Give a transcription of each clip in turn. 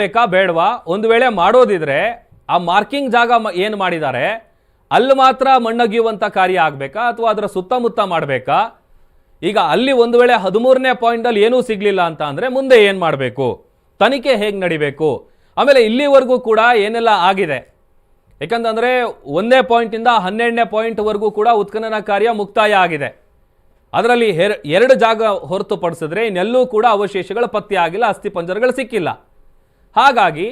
ಬೇಕಾ ಬೇಡವಾ? ಒಂದು ವೇಳೆ ಮಾಡೋದಿದ್ರೆ ಆ ಮಾರ್ಕಿಂಗ್ ಜಾಗ ಏನು ಮಾಡಿದ್ದಾರೆ? ಅಲ್ಲಿ ಮಾತ್ರ ಮಣ್ಣಗಿಯುವಂಥ ಕಾರ್ಯ ಆಗಬೇಕಾ? ಅಥವಾ ಅದರ ಸುತ್ತಮುತ್ತ ಮಾಡಬೇಕಾ? ಈಗ ಅಲ್ಲಿ ಒಂದು ವೇಳೆ ಹದಿಮೂರನೇ ಪಾಯಿಂಟಲ್ಲಿ ಏನೂ ಸಿಗಲಿಲ್ಲ ಅಂತ ಅಂದರೆ ಮುಂದೆ ಏನು ಮಾಡಬೇಕು? ತನಿಖೆ ಹೇಗೆ ನಡಿಬೇಕು? ಆಮೇಲೆ ಇಲ್ಲಿವರೆಗೂ ಕೂಡ ಏನೆಲ್ಲ ಆಗಿದೆ? ಯಾಕಂತಂದ್ರೆ ಒಂದೇ ಪಾಯಿಂಟಿಂದ ಹನ್ನೆರಡನೇ ಪಾಯಿಂಟ್ವರೆಗೂ ಕೂಡ ಉತ್ಖನನ ಕಾರ್ಯ ಮುಕ್ತಾಯ ಆಗಿದೆ. ಅದರಲ್ಲಿ ಎರಡು ಜಾಗ ಹೊರತುಪಡಿಸಿದ್ರೆ ಇನ್ನೆಲ್ಲೂ ಕೂಡ ಅವಶೇಷಗಳು ಪತ್ತೆ ಆಗಿಲ್ಲ, ಅಸ್ಥಿಪಂಜರಗಳು ಸಿಕ್ಕಿಲ್ಲ. ಹಾಗಾಗಿ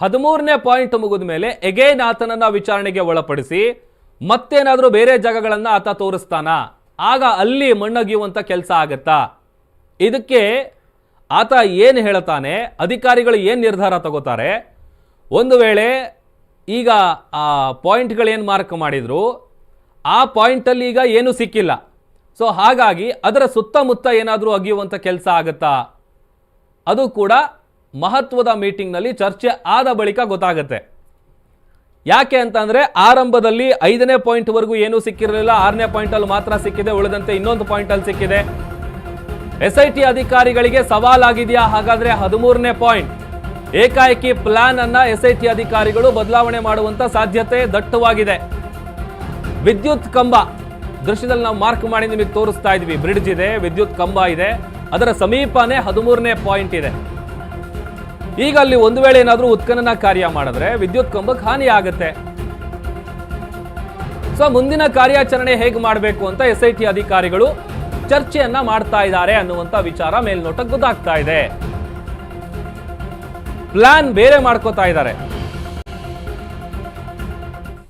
ಹದಿಮೂರನೇ ಪಾಯಿಂಟ್ ಮುಗಿದ ಮೇಲೆ ಎಗೇನ್ ಆತನನ್ನ ವಿಚಾರಣೆಗೆ ಒಳಪಡಿಸಿ ಮತ್ತೇನಾದರೂ ಬೇರೆ ಜಾಗಗಳನ್ನು ಆತ ತೋರಿಸ್ತಾನ? ಆಗ ಅಲ್ಲಿ ಮಣ್ಣಗಿಯುವಂಥ ಕೆಲಸ ಆಗತ್ತಾ? ಇದಕ್ಕೆ ಆತ ಏನು ಹೇಳ್ತಾನೆ ಅಧಿಕಾರಿಗಳು ಏನು ನಿರ್ಧಾರ ತಗೋತಾರೆ? ಒಂದು ವೇಳೆ ಈಗ ಆ ಪಾಯಿಂಟ್ಗಳೇನು ಮಾರ್ಕ್ ಮಾಡಿದ್ರು? ಆ ಪಾಯಿಂಟಲ್ಲಿ ಈಗ ಏನೂ ಸಿಕ್ಕಿಲ್ಲ. ಸೊ ಹಾಗಾಗಿ ಅದರ ಸುತ್ತಮುತ್ತ ಏನಾದರೂ ಅಗಿಯುವಂಥ ಕೆಲಸ ಆಗುತ್ತಾ? ಅದು ಕೂಡ ಮಹತ್ವದ ಮೀಟಿಂಗ್ನಲ್ಲಿ ಚರ್ಚೆ ಆದ ಬಳಿಕ ಗೊತ್ತಾಗುತ್ತೆ. ಯಾಕೆ ಅಂತಂದ್ರೆ ಆರಂಭದಲ್ಲಿ ಐದನೇ ಪಾಯಿಂಟ್ವರೆಗೂ ಏನೂ ಸಿಕ್ಕಿರಲಿಲ್ಲ. ಆರನೇ ಪಾಯಿಂಟಲ್ಲಿ ಮಾತ್ರ ಸಿಕ್ಕಿದೆ. ಉಳಿದಂತೆ ಇನ್ನೊಂದು ಪಾಯಿಂಟಲ್ಲಿ ಸಿಕ್ಕಿದೆ. ಎಸ್ ಐ ಟಿ ಅಧಿಕಾರಿಗಳಿಗೆ ಸವಾಲಾಗಿದೆಯಾ? ಹಾಗಾದ್ರೆ ಹದಿಮೂರನೇ ಪಾಯಿಂಟ್. ಏಕಾಏಕಿ ಪ್ಲಾನ್ ಅನ್ನ ಎಸ್ ಐ ಟಿ ಅಧಿಕಾರಿಗಳು ಬದಲಾವಣೆ ಮಾಡುವಂತ ಸಾಧ್ಯತೆ ದಟ್ಟವಾಗಿದೆ. ವಿದ್ಯುತ್ ಕಂಬ. ದೃಶ್ಯದಲ್ಲಿ ನಾವು ಮಾರ್ಕ್ ಮಾಡಿ ನಿಮಗೆ ತೋರಿಸ್ತಾ ಇದ್ವಿ. ಬ್ರಿಡ್ಜ್ ಇದೆ, ವಿದ್ಯುತ್ ಕಂಬ ಇದೆ. ಅದರ ಸಮೀಪನೇ ಹದಿಮೂರನೇ ಪಾಯಿಂಟ್ ಇದೆ. ಈಗ ಅಲ್ಲಿ ಒಂದು ವೇಳೆ ಏನಾದರೂ ಉತ್ಖನನ ಕಾರ್ಯ ಮಾಡಿದ್ರೆ ವಿದ್ಯುತ್ ಕಂಬಕ್ಕೆ ಹಾನಿ ಆಗುತ್ತೆ. ಸೊ ಮುಂದಿನ ಕಾರ್ಯಾಚರಣೆ ಹೇಗೆ ಮಾಡಬೇಕು ಅಂತ ಎಸ್ ಐ ಟಿ ಅಧಿಕಾರಿಗಳು ಚರ್ಚೆಯನ್ನ ಮಾಡ್ತಾ ಇದ್ದಾರೆ ಅನ್ನುವಂತ ವಿಚಾರ ಮೇಲ್ನೋಟಕ್ಕೆ ಗೊತ್ತಾಗ್ತಾ ಇದೆ. ಪ್ಲಾನ್ ಬೇರೆ ಮಾಡ್ಕೋತಾ ಇದ್ದಾರೆ.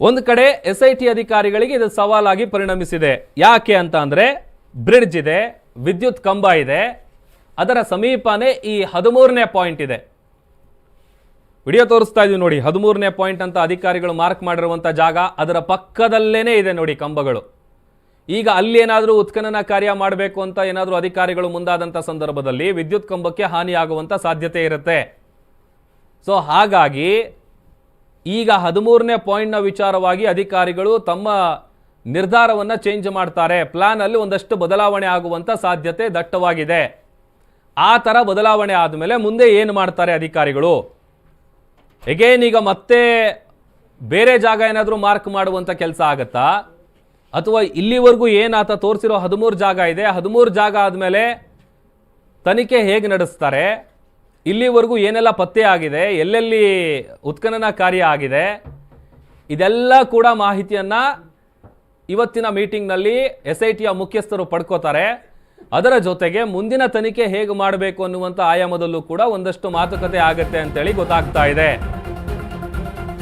ಒಂದು ಕಡೆ ಎಸ್ ಐ ಟಿ ಅಧಿಕಾರಿಗಳಿಗೆ ಇದು ಸವಾಲಾಗಿ ಪರಿಣಮಿಸಿದೆ. ಯಾಕೆ ಅಂತ ಅಂದ್ರೆ ಬ್ರಿಡ್ಜ್ ಇದೆ, ವಿದ್ಯುತ್ ಕಂಬ ಇದೆ, ಅದರ ಸಮೀಪನೇ ಈ ಹದಿಮೂರನೇ ಪಾಯಿಂಟ್ ಇದೆ. ವಿಡಿಯೋ ತೋರಿಸ್ತಾ ಇದೀವಿ ನೋಡಿ. ಹದಿಮೂರನೇ ಪಾಯಿಂಟ್ ಅಂತ ಅಧಿಕಾರಿಗಳು ಮಾರ್ಕ್ ಮಾಡಿರುವಂಥ ಜಾಗ ಅದರ ಪಕ್ಕದಲ್ಲೇನೆ ಇದೆ ನೋಡಿ ಕಂಬಗಳು. ಈಗ ಅಲ್ಲಿ ಏನಾದರೂ ಉತ್ಖನನ ಕಾರ್ಯ ಮಾಡಬೇಕು ಅಂತ ಏನಾದರೂ ಅಧಿಕಾರಿಗಳು ಮುಂದಾದಂಥ ಸಂದರ್ಭದಲ್ಲಿ ವಿದ್ಯುತ್ ಕಂಬಕ್ಕೆ ಹಾನಿಯಾಗುವಂಥ ಸಾಧ್ಯತೆ ಇರುತ್ತೆ. ಸೊ ಹಾಗಾಗಿ ಈಗ ಹದಿಮೂರನೇ ಪಾಯಿಂಟ್ನ ವಿಚಾರವಾಗಿ ಅಧಿಕಾರಿಗಳು ತಮ್ಮ ನಿರ್ಧಾರವನ್ನು ಚೇಂಜ್ ಮಾಡ್ತಾರೆ. ಪ್ಲಾನ್ ಅಲ್ಲಿ ಒಂದಷ್ಟು ಬದಲಾವಣೆ ಆಗುವಂಥ ಸಾಧ್ಯತೆ ದಟ್ಟವಾಗಿದೆ. ಆ ಥರ ಬದಲಾವಣೆ ಆದಮೇಲೆ ಮುಂದೆ ಏನು ಮಾಡ್ತಾರೆ ಅಧಿಕಾರಿಗಳು? ಎಗೇನ್ ಈಗ ಮತ್ತೆ ಬೇರೆ ಜಾಗ ಏನಾದರೂ ಮಾರ್ಕ್ ಮಾಡುವಂಥ ಕೆಲಸ ಆಗತ್ತಾ? ಅಥವಾ ಇಲ್ಲಿವರೆಗೂ ಏನಾತ ತೋರಿಸಿರೋ ಹದಿಮೂರು ಜಾಗ ಇದೆ, ಹದಿಮೂರು ಜಾಗ ಆದಮೇಲೆ ತನಿಖೆ ಹೇಗೆ ನಡೆಸ್ತಾರೆ? ಇಲ್ಲಿವರೆಗೂ ಏನೆಲ್ಲ ಪತ್ತೆ ಆಗಿದೆ? ಎಲ್ಲೆಲ್ಲಿ ಉತ್ಖನನ ಕಾರ್ಯ ಆಗಿದೆ? ಇದೆಲ್ಲ ಕೂಡ ಮಾಹಿತಿಯನ್ನು ಇವತ್ತಿನ ಮೀಟಿಂಗ್ನಲ್ಲಿ ಎಸ್ ಐ ಟಿಯ ಮುಖ್ಯಸ್ಥರು ಪಡ್ಕೋತಾರೆ. ಅದರ ಜೊತೆಗೆ ಮುಂದಿನ ತನಿಖೆ ಹೇಗೆ ಮಾಡಬೇಕು ಅನ್ನುವಂಥ ಆಯಾಮದಲ್ಲೂ ಕೂಡ ಒಂದಷ್ಟು ಮಾತುಕತೆ ಆಗತ್ತೆ ಅಂತೇಳಿ ಗೊತ್ತಾಗ್ತಾ ಇದೆ.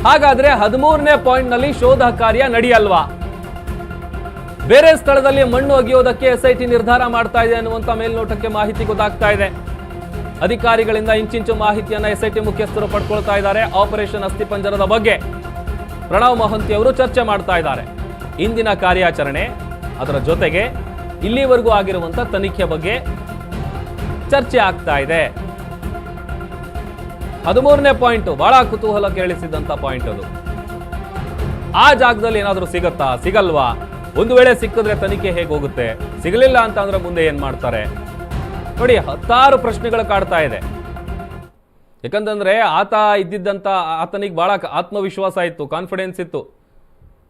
ಹಾಗಾದ್ರೆ ಹದಿಮೂರನೇ ಪಾಯಿಂಟ್ನಲ್ಲಿ ಶೋಧ ಕಾರ್ಯ ನಡೆಯಲ್ವಾ? ಬೇರೆ ಸ್ಥಳದಲ್ಲಿ ಮಣ್ಣು ಅಗಿಯೋದಕ್ಕೆ ಎಸ್ಐಟಿ ನಿರ್ಧಾರ ಮಾಡ್ತಾ ಇದೆ ಅನ್ನುವಂಥ ಮೇಲ್ನೋಟಕ್ಕೆ ಮಾಹಿತಿ ಗೊತ್ತಾಗ್ತಾ ಇದೆ. ಅಧಿಕಾರಿಗಳಿಂದ ಇಂಚಿಂಚು ಮಾಹಿತಿಯನ್ನ ಎಸ್ಐಟಿ ಮುಖ್ಯಸ್ಥರು ಪಡ್ಕೊಳ್ತಾ ಇದ್ದಾರೆ. ಆಪರೇಷನ್ ಅಸ್ಥಿಪಂಜರದ ಬಗ್ಗೆ ಪ್ರಣವ್ ಮಹಂತಿ ಅವರು ಚರ್ಚೆ ಮಾಡ್ತಾ ಇದ್ದಾರೆ. ಇಂದಿನ ಕಾರ್ಯಾಚರಣೆ ಅದರ ಜೊತೆಗೆ ಇಲ್ಲಿವರೆಗೂ ಆಗಿರುವಂತ ತನಿಖೆ ಬಗ್ಗೆ ಚರ್ಚೆ ಆಗ್ತಾ ಇದೆ. ಹದಿಮೂರನೇ ಪಾಯಿಂಟ್, ಬಹಳ ಕುತೂಹಲ ಕೇಳಿಸಿದಂತ ಪಾಯಿಂಟ್ ಅದು. ಆ ಜಾಗದಲ್ಲಿ ಏನಾದರೂ ಸಿಗತ್ತಾ? ಸಿಗಲ್ವಾ? ಒಂದು ವೇಳೆ ಸಿಕ್ಕಿದ್ರೆ ತನಿಖೆ ಹೇಗೆ ಹೋಗುತ್ತೆ? ಸಿಗಲಿಲ್ಲ ಅಂತ ಅಂದ್ರೆ ಮುಂದೆ ಏನ್ ಮಾಡ್ತಾರೆ? ನೋಡಿ, ಹತ್ತಾರು ಪ್ರಶ್ನೆಗಳು ಕಾಡ್ತಾ ಇದೆ. ಯಾಕಂತಂದ್ರೆ ಆತ ಇದ್ದಿದ್ದಂತ ಆತನಿಗೆ ಬಹಳ ಆತ್ಮವಿಶ್ವಾಸ ಇತ್ತು ಕಾನ್ಫಿಡೆನ್ಸ್ ಇತ್ತು.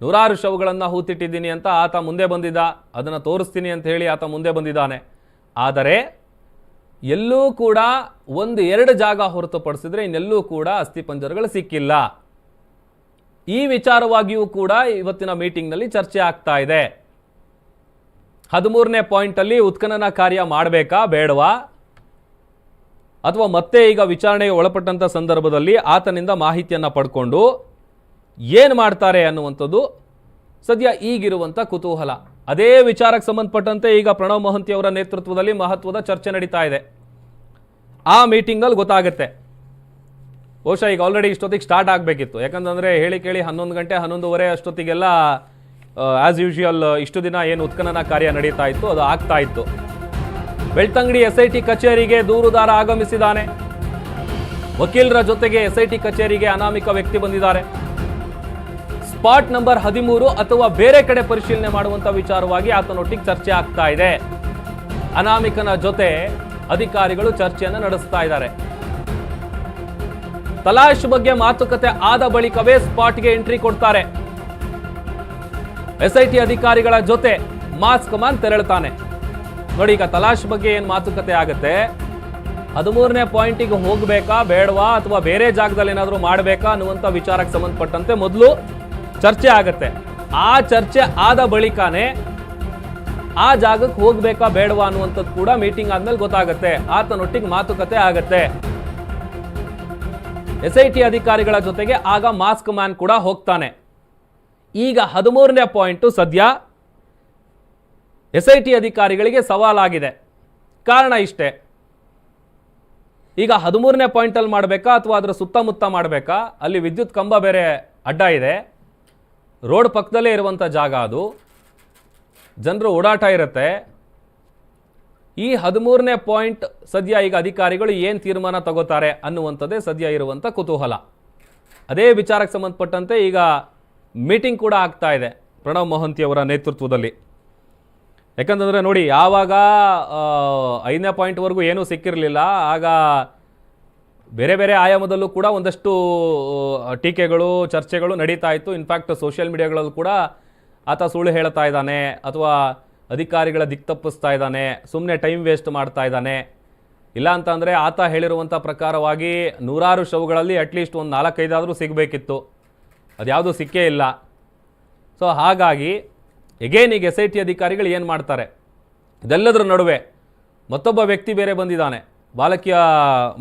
ನೂರಾರು ಶವಗಳನ್ನು ಹೂತಿಟ್ಟಿದ್ದೀನಿ ಅಂತ ಆತ ಮುಂದೆ ಬಂದಿದ್ದ. ಅದನ್ನು ತೋರಿಸ್ತೀನಿ ಅಂತ ಹೇಳಿ ಆತ ಮುಂದೆ ಬಂದಿದ್ದಾನೆ. ಆದರೆ ಎಲ್ಲೂ ಕೂಡ ಒಂದು ಎರಡು ಜಾಗ ಹೊರತುಪಡಿಸಿದ್ರೆ ಇನ್ನೆಲ್ಲೂ ಕೂಡ ಅಸ್ಥಿಪಂಜರಗಳು ಸಿಕ್ಕಿಲ್ಲ. ಈ ವಿಚಾರವಾಗಿಯೂ ಕೂಡ ಇವತ್ತಿನ ಮೀಟಿಂಗ್ನಲ್ಲಿ ಚರ್ಚೆ ಆಗ್ತಾ ಇದೆ. ಹದಿಮೂರನೇ ಪಾಯಿಂಟಲ್ಲಿ ಉತ್ಖನನ ಕಾರ್ಯ ಮಾಡಬೇಕಾ ಬೇಡವಾ? ಅಥವಾ ಮತ್ತೆ ಈಗ ವಿಚಾರಣೆಗೆ ಒಳಪಟ್ಟಂಥ ಸಂದರ್ಭದಲ್ಲಿ ಆತನಿಂದ ಮಾಹಿತಿಯನ್ನು ಪಡ್ಕೊಂಡು ಏನು ಮಾಡ್ತಾರೆ ಅನ್ನುವಂಥದ್ದು ಸದ್ಯ ಈಗಿರುವಂಥ ಕುತೂಹಲ. ಅದೇ ವಿಚಾರಕ್ಕೆ ಸಂಬಂಧಪಟ್ಟಂತೆ ಈಗ ಪ್ರಣವ್ ಮೊಹಂತಿ ಅವರ ನೇತೃತ್ವದಲ್ಲಿ ಮಹತ್ವದ ಚರ್ಚೆ ನಡೀತಾ ಇದೆ. ಆ ಮೀಟಿಂಗಲ್ಲಿ ಗೊತ್ತಾಗುತ್ತೆ. ಬಹುಶಃ ಈಗ ಆಲ್ರೆಡಿ ಇಷ್ಟೊತ್ತಿಗೆ ಸ್ಟಾರ್ಟ್ ಆಗಬೇಕಿತ್ತು. ಯಾಕಂತಂದರೆ ಹೇಳಿ ಕೇಳಿ ಹನ್ನೊಂದು ಗಂಟೆ, ಹನ್ನೊಂದುವರೆ ಅಷ್ಟೊತ್ತಿಗೆಲ್ಲ ಆ್ಯಸ್ ಯೂಶುವಲ್ ಇಷ್ಟು ದಿನ ಏನು ಉತ್ಖನನ ಕಾರ್ಯ ನಡೀತಾ ಇತ್ತು, ಅದು ಆಗ್ತಾ ಇತ್ತು. ಬೆಳ್ತಂಗಡಿ ಎಸ್ ಐ ಟಿ ಕಚೇರಿಗೆ ದೂರುದಾರ ಆಗಮಿಸಿದ್ದಾನೆ. ವಕೀಲರ ಜೊತೆಗೆ ಎಸ್ ಐ ಟಿ ಕಚೇರಿಗೆ ಅನಾಮಿಕ ವ್ಯಕ್ತಿ ಬಂದಿದ್ದಾರೆ. ಸ್ಪಾಟ್ ನಂಬರ್ ಹದಿಮೂರು ಅಥವಾ ಬೇರೆ ಕಡೆ ಪರಿಶೀಲನೆ ಮಾಡುವಂತ ವಿಚಾರವಾಗಿ ಆತನೊಟ್ಟಿಗೆ ಚರ್ಚೆ ಆಗ್ತಾ ಇದೆ. ಅನಾಮಿಕನ ಜೊತೆ ಅಧಿಕಾರಿಗಳು ಚರ್ಚೆಯನ್ನು ನಡೆಸ್ತಾ ಇದ್ದಾರೆ. ತಲಾಶ್ ಬಗ್ಗೆ ಮಾತುಕತೆ ಆದ ಬಳಿಕವೇ ಸ್ಪಾಟ್ಗೆ ಎಂಟ್ರಿ ಕೊಡ್ತಾರೆ. ಎಸ್ಐಟಿ ಅಧಿಕಾರಿಗಳ ಜೊತೆ ಮಾಸ್ ಕಮಾನ್ ತೆರಳುತ್ತಾನೆ. ನೋಡಿ, ಈಗ ತಲಾಶ್ ಬಗ್ಗೆ ಏನ್ ಮಾತುಕತೆ ಆಗುತ್ತೆ? ಹದಿಮೂರನೇ ಪಾಯಿಂಟಿಗೆ ಹೋಗ್ಬೇಕಾ, ಬೇಡವಾ, ಅಥವಾ ಬೇರೆ ಜಾಗದಲ್ಲಿ ಏನಾದರೂ ಮಾಡಬೇಕಾ ಅನ್ನುವಂಥ ವಿಚಾರಕ್ಕೆ ಸಂಬಂಧಪಟ್ಟಂತೆ ಮೊದಲು ಚರ್ಚೆ ಆಗತ್ತೆ. ಆ ಚರ್ಚೆ ಆದ ಬಳಿಕನೇ ಆ ಜಾಗಕ್ಕೆ ಹೋಗ್ಬೇಕಾ ಬೇಡವಾ ಅನ್ನುವಂಥದ್ದು ಕೂಡ ಮೀಟಿಂಗ್ ಆದ್ಮೇಲೆ ಗೊತ್ತಾಗತ್ತೆ. ಆತನೊಟ್ಟಿಗೆ ಮಾತುಕತೆ ಆಗತ್ತೆ. ಎಸ್ ಐ ಟಿ ಅಧಿಕಾರಿಗಳ ಜೊತೆಗೆ ಆಗ ಮಾಸ್ಕ್ ಮ್ಯಾನ್ ಕೂಡ ಹೋಗ್ತಾನೆ. ಈಗ ಹದಿಮೂರನೇ ಪಾಯಿಂಟು ಸದ್ಯ ಎಸ್ ಐ ಟಿ ಅಧಿಕಾರಿಗಳಿಗೆ ಸವಾಲಾಗಿದೆ. ಕಾರಣ ಇಷ್ಟೇ. ಈಗ ಹದಿಮೂರನೇ ಪಾಯಿಂಟಲ್ಲಿ ಮಾಡಬೇಕಾ ಅಥವಾ ಅದರ ಸುತ್ತಮುತ್ತ ಮಾಡಬೇಕಾ? ಅಲ್ಲಿ ವಿದ್ಯುತ್ ಕಂಬ ಬೇರೆ ಅಡ್ಡ ಇದೆ. ರೋಡ್ ಪಕ್ಕದಲ್ಲೇ ಇರುವಂಥ ಜಾಗ ಅದು. ಜನರು ಓಡಾಟ ಇರುತ್ತೆ. ಈ ಹದಿಮೂರನೇ ಪಾಯಿಂಟ್ ಸದ್ಯ ಈಗ ಅಧಿಕಾರಿಗಳು ಏನು ತೀರ್ಮಾನ ತಗೋತಾರೆ ಅನ್ನುವಂಥದ್ದೇ ಸದ್ಯ ಇರುವಂಥ ಕುತೂಹಲ. ಅದೇ ವಿಚಾರಕ್ಕೆ ಸಂಬಂಧಪಟ್ಟಂತೆ ಈಗ ಮೀಟಿಂಗ್ ಕೂಡ ಆಗ್ತಾ ಇದೆ ಪ್ರಣವ್ ಮೊಹಂತಿಯವರ ನೇತೃತ್ವದಲ್ಲಿ. ಯಾಕಂತಂದರೆ ನೋಡಿ, ಯಾವಾಗ ಐದನೇ ಪಾಯಿಂಟ್ವರೆಗೂ ಏನೂ ಸಿಕ್ಕಿರಲಿಲ್ಲ, ಆಗ ಬೇರೆ ಬೇರೆ ಆಯಾಮದಲ್ಲೂ ಕೂಡ ಒಂದಷ್ಟು ಟೀಕೆಗಳು, ಚರ್ಚೆಗಳು ನಡೀತಾ ಇತ್ತು. ಇನ್ಫ್ಯಾಕ್ಟ್ ಸೋಷಿಯಲ್ ಮೀಡಿಯಾಗಳಲ್ಲೂ ಕೂಡ ಆತ ಸುಳ್ಳು ಹೇಳ್ತಾ ಇದ್ದಾನೆ, ಅಥವಾ ಅಧಿಕಾರಿಗಳ ದಿಕ್ ತಪ್ಪಿಸ್ತಾ ಇದ್ದಾನೆ ಸುಮ್ಮನೆ ಟೈಮ್ ವೇಸ್ಟ್ ಮಾಡ್ತಾ ಇದ್ದಾನೆ. ಇಲ್ಲ ಅಂತಂದರೆ ಆತ ಹೇಳಿರುವಂಥ ಪ್ರಕಾರವಾಗಿ ನೂರಾರು ಶವಗಳಲ್ಲಿ ಅಟ್ಲೀಸ್ಟ್ ಒಂದು ನಾಲ್ಕೈದಾದರೂ ಸಿಗಬೇಕಿತ್ತು. ಅದ್ಯಾವುದೂ ಸಿಕ್ಕೇ ಇಲ್ಲ. ಸೊ ಹಾಗಾಗಿ ಎಗೇನ್ ಈಗ ಎಸ್ ಐ ಟಿ ಅಧಿಕಾರಿಗಳು ಏನು ಮಾಡ್ತಾರೆ? ಇದೆಲ್ಲದರ ನಡುವೆ ಮತ್ತೊಬ್ಬ ವ್ಯಕ್ತಿ ಬೇರೆ ಬಂದಿದ್ದಾನೆ. ಬಾಲಕಿಯ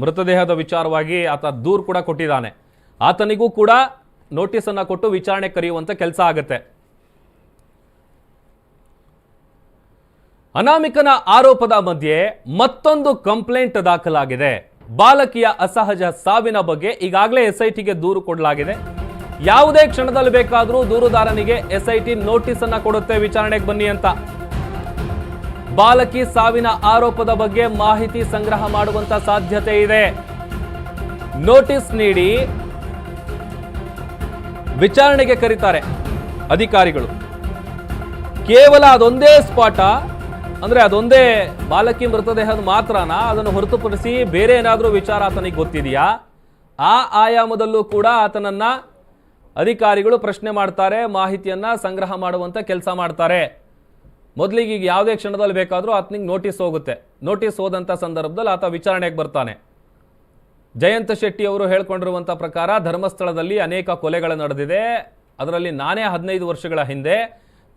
ಮೃತದೇಹದ ವಿಚಾರವಾಗಿ ಆತ ದೂರು ಕೂಡ ಕೊಟ್ಟಿದ್ದಾನೆ. ಆತನಿಗೂ ಕೂಡ ನೋಟಿಸನ್ನು ಕೊಟ್ಟು ವಿಚಾರಣೆ ಕರೆಯುವಂಥ ಕೆಲಸ ಆಗುತ್ತೆ. ಅನಾಮಿಕನ ಆರೋಪದ ಮಧ್ಯೆ ಮತ್ತೊಂದು ಕಂಪ್ಲೇಂಟ್ ದಾಖಲಾಗಿದೆ. ಬಾಲಕಿಯ ಅಸಹಜ ಸಾವಿನ ಬಗ್ಗೆ ಈಗಾಗಲೇ ಎಸ್ಐಟಿಗೆ ದೂರು ಕೊಡಲಾಗಿದೆ. ಯಾವುದೇ ಕ್ಷಣದಲ್ಲಿ ಬೇಕಾದರೂ ದೂರುದಾರನಿಗೆ ಎಸ್ಐಟಿ ನೋಟಿಸ್ ಅನ್ನ ಕೊಡುತ್ತೆ ವಿಚಾರಣೆಗೆ ಬನ್ನಿ ಅಂತ. ಬಾಲಕಿ ಸಾವಿನ ಆರೋಪದ ಬಗ್ಗೆ ಮಾಹಿತಿ ಸಂಗ್ರಹ ಮಾಡುವಂತ ಸಾಧ್ಯತೆ ಇದೆ. ನೋಟಿಸ್ ನೀಡಿ. ವಿಚಾರಣೆಗೆ ಕರೀತಾರೆ ಅಧಿಕಾರಿಗಳು. ಕೇವಲ ಅದೊಂದೇ ಸ್ಪಾಟ, ಅಂದ್ರೆ ಅದೊಂದೇ ಬಾಲಕಿ ಮೃತದೇಹದ ಮಾತ್ರನಾ? ಅದನ್ನು ಹೊರತುಪಡಿಸಿ ಬೇರೆ ಏನಾದರೂ ವಿಚಾರ ಆತನಿಗೆ ಗೊತ್ತಿದೆಯಾ? ಆ ಆಯಾಮದಲ್ಲೂ ಕೂಡ ಆತನನ್ನ ಅಧಿಕಾರಿಗಳು ಪ್ರಶ್ನೆ ಮಾಡ್ತಾರೆ, ಮಾಹಿತಿಯನ್ನ ಸಂಗ್ರಹ ಮಾಡುವಂತ ಕೆಲಸ ಮಾಡ್ತಾರೆ. ಮೊದಲಿಗೆ ಈಗ ಯಾವುದೇ ಕ್ಷಣದಲ್ಲಿ ಬೇಕಾದರೂ ಆತನಿಗೆ ನೋಟಿಸ್ ಹೋಗುತ್ತೆ. ನೋಟಿಸ್ ಹೋದಂಥ ಸಂದರ್ಭದಲ್ಲಿ ಆತ ವಿಚಾರಣೆಗೆ ಬರ್ತಾನೆ. ಜಯಂತ ಶೆಟ್ಟಿ ಅವರು ಹೇಳ್ಕೊಂಡಿರುವಂಥ ಪ್ರಕಾರ ಧರ್ಮಸ್ಥಳದಲ್ಲಿ ಅನೇಕ ಕೊಲೆಗಳು ನಡೆದಿದೆ. ಅದರಲ್ಲಿ ನಾನೇ ಹದಿನೈದು ವರ್ಷಗಳ ಹಿಂದೆ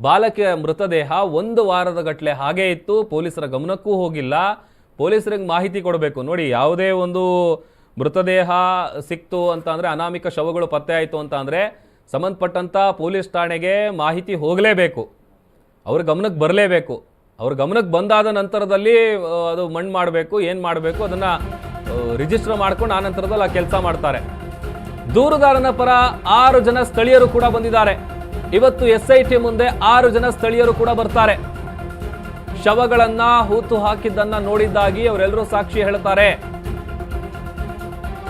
ಬಾಲಕಿಯ ಮೃತದೇಹ ಒಂದು ವಾರದ ಗಟ್ಟಲೆ ಹಾಗೇ ಇತ್ತು. ಪೊಲೀಸರ ಗಮನಕ್ಕೂ ಹೋಗಿಲ್ಲ. ಪೊಲೀಸರಿಗೆ ಮಾಹಿತಿ ಕೊಡಬೇಕು. ನೋಡಿ, ಯಾವುದೇ ಒಂದು ಮೃತದೇಹ ಸಿಕ್ತು ಅಂತ ಅಂದರೆ, ಅನಾಮಿಕ ಶವಗಳು ಪತ್ತೆ ಆಯಿತು ಅಂತ ಅಂದರೆ ಸಂಬಂಧಪಟ್ಟಂಥ ಪೊಲೀಸ್ ಠಾಣೆಗೆ ಮಾಹಿತಿ ಹೋಗಲೇಬೇಕು. ಅವ್ರ ಗಮನಕ್ಕೆ ಬರಲೇಬೇಕು. ಅವ್ರ ಗಮನಕ್ಕೆ ಬಂದಾದ ನಂತರದಲ್ಲಿ ಅದು ಮಣ್ಣು ಮಾಡಬೇಕು, ಏನು ಮಾಡಬೇಕು ಅದನ್ನು ರಿಜಿಸ್ಟರ್ ಮಾಡ್ಕೊಂಡು ಆ ನಂತರದಲ್ಲಿ ಆ ಕೆಲಸ ಮಾಡ್ತಾರೆ. ದೂರುದಾರನ ಪರ ಆರು ಜನ ಸ್ಥಳೀಯರು ಕೂಡ ಬಂದಿದ್ದಾರೆ. ಇವತ್ತು ಎಸ್ ಐ ಟಿ ಮುಂದೆ ಆರು ಜನ ಸ್ಥಳೀಯರು ಕೂಡ ಬರ್ತಾರೆ. ಶವಗಳನ್ನ ಹೂತು ಹಾಕಿದ್ದನ್ನ ನೋಡಿದ್ದಾಗಿ ಅವರೆಲ್ಲರೂ ಸಾಕ್ಷಿ ಹೇಳ್ತಾರೆ.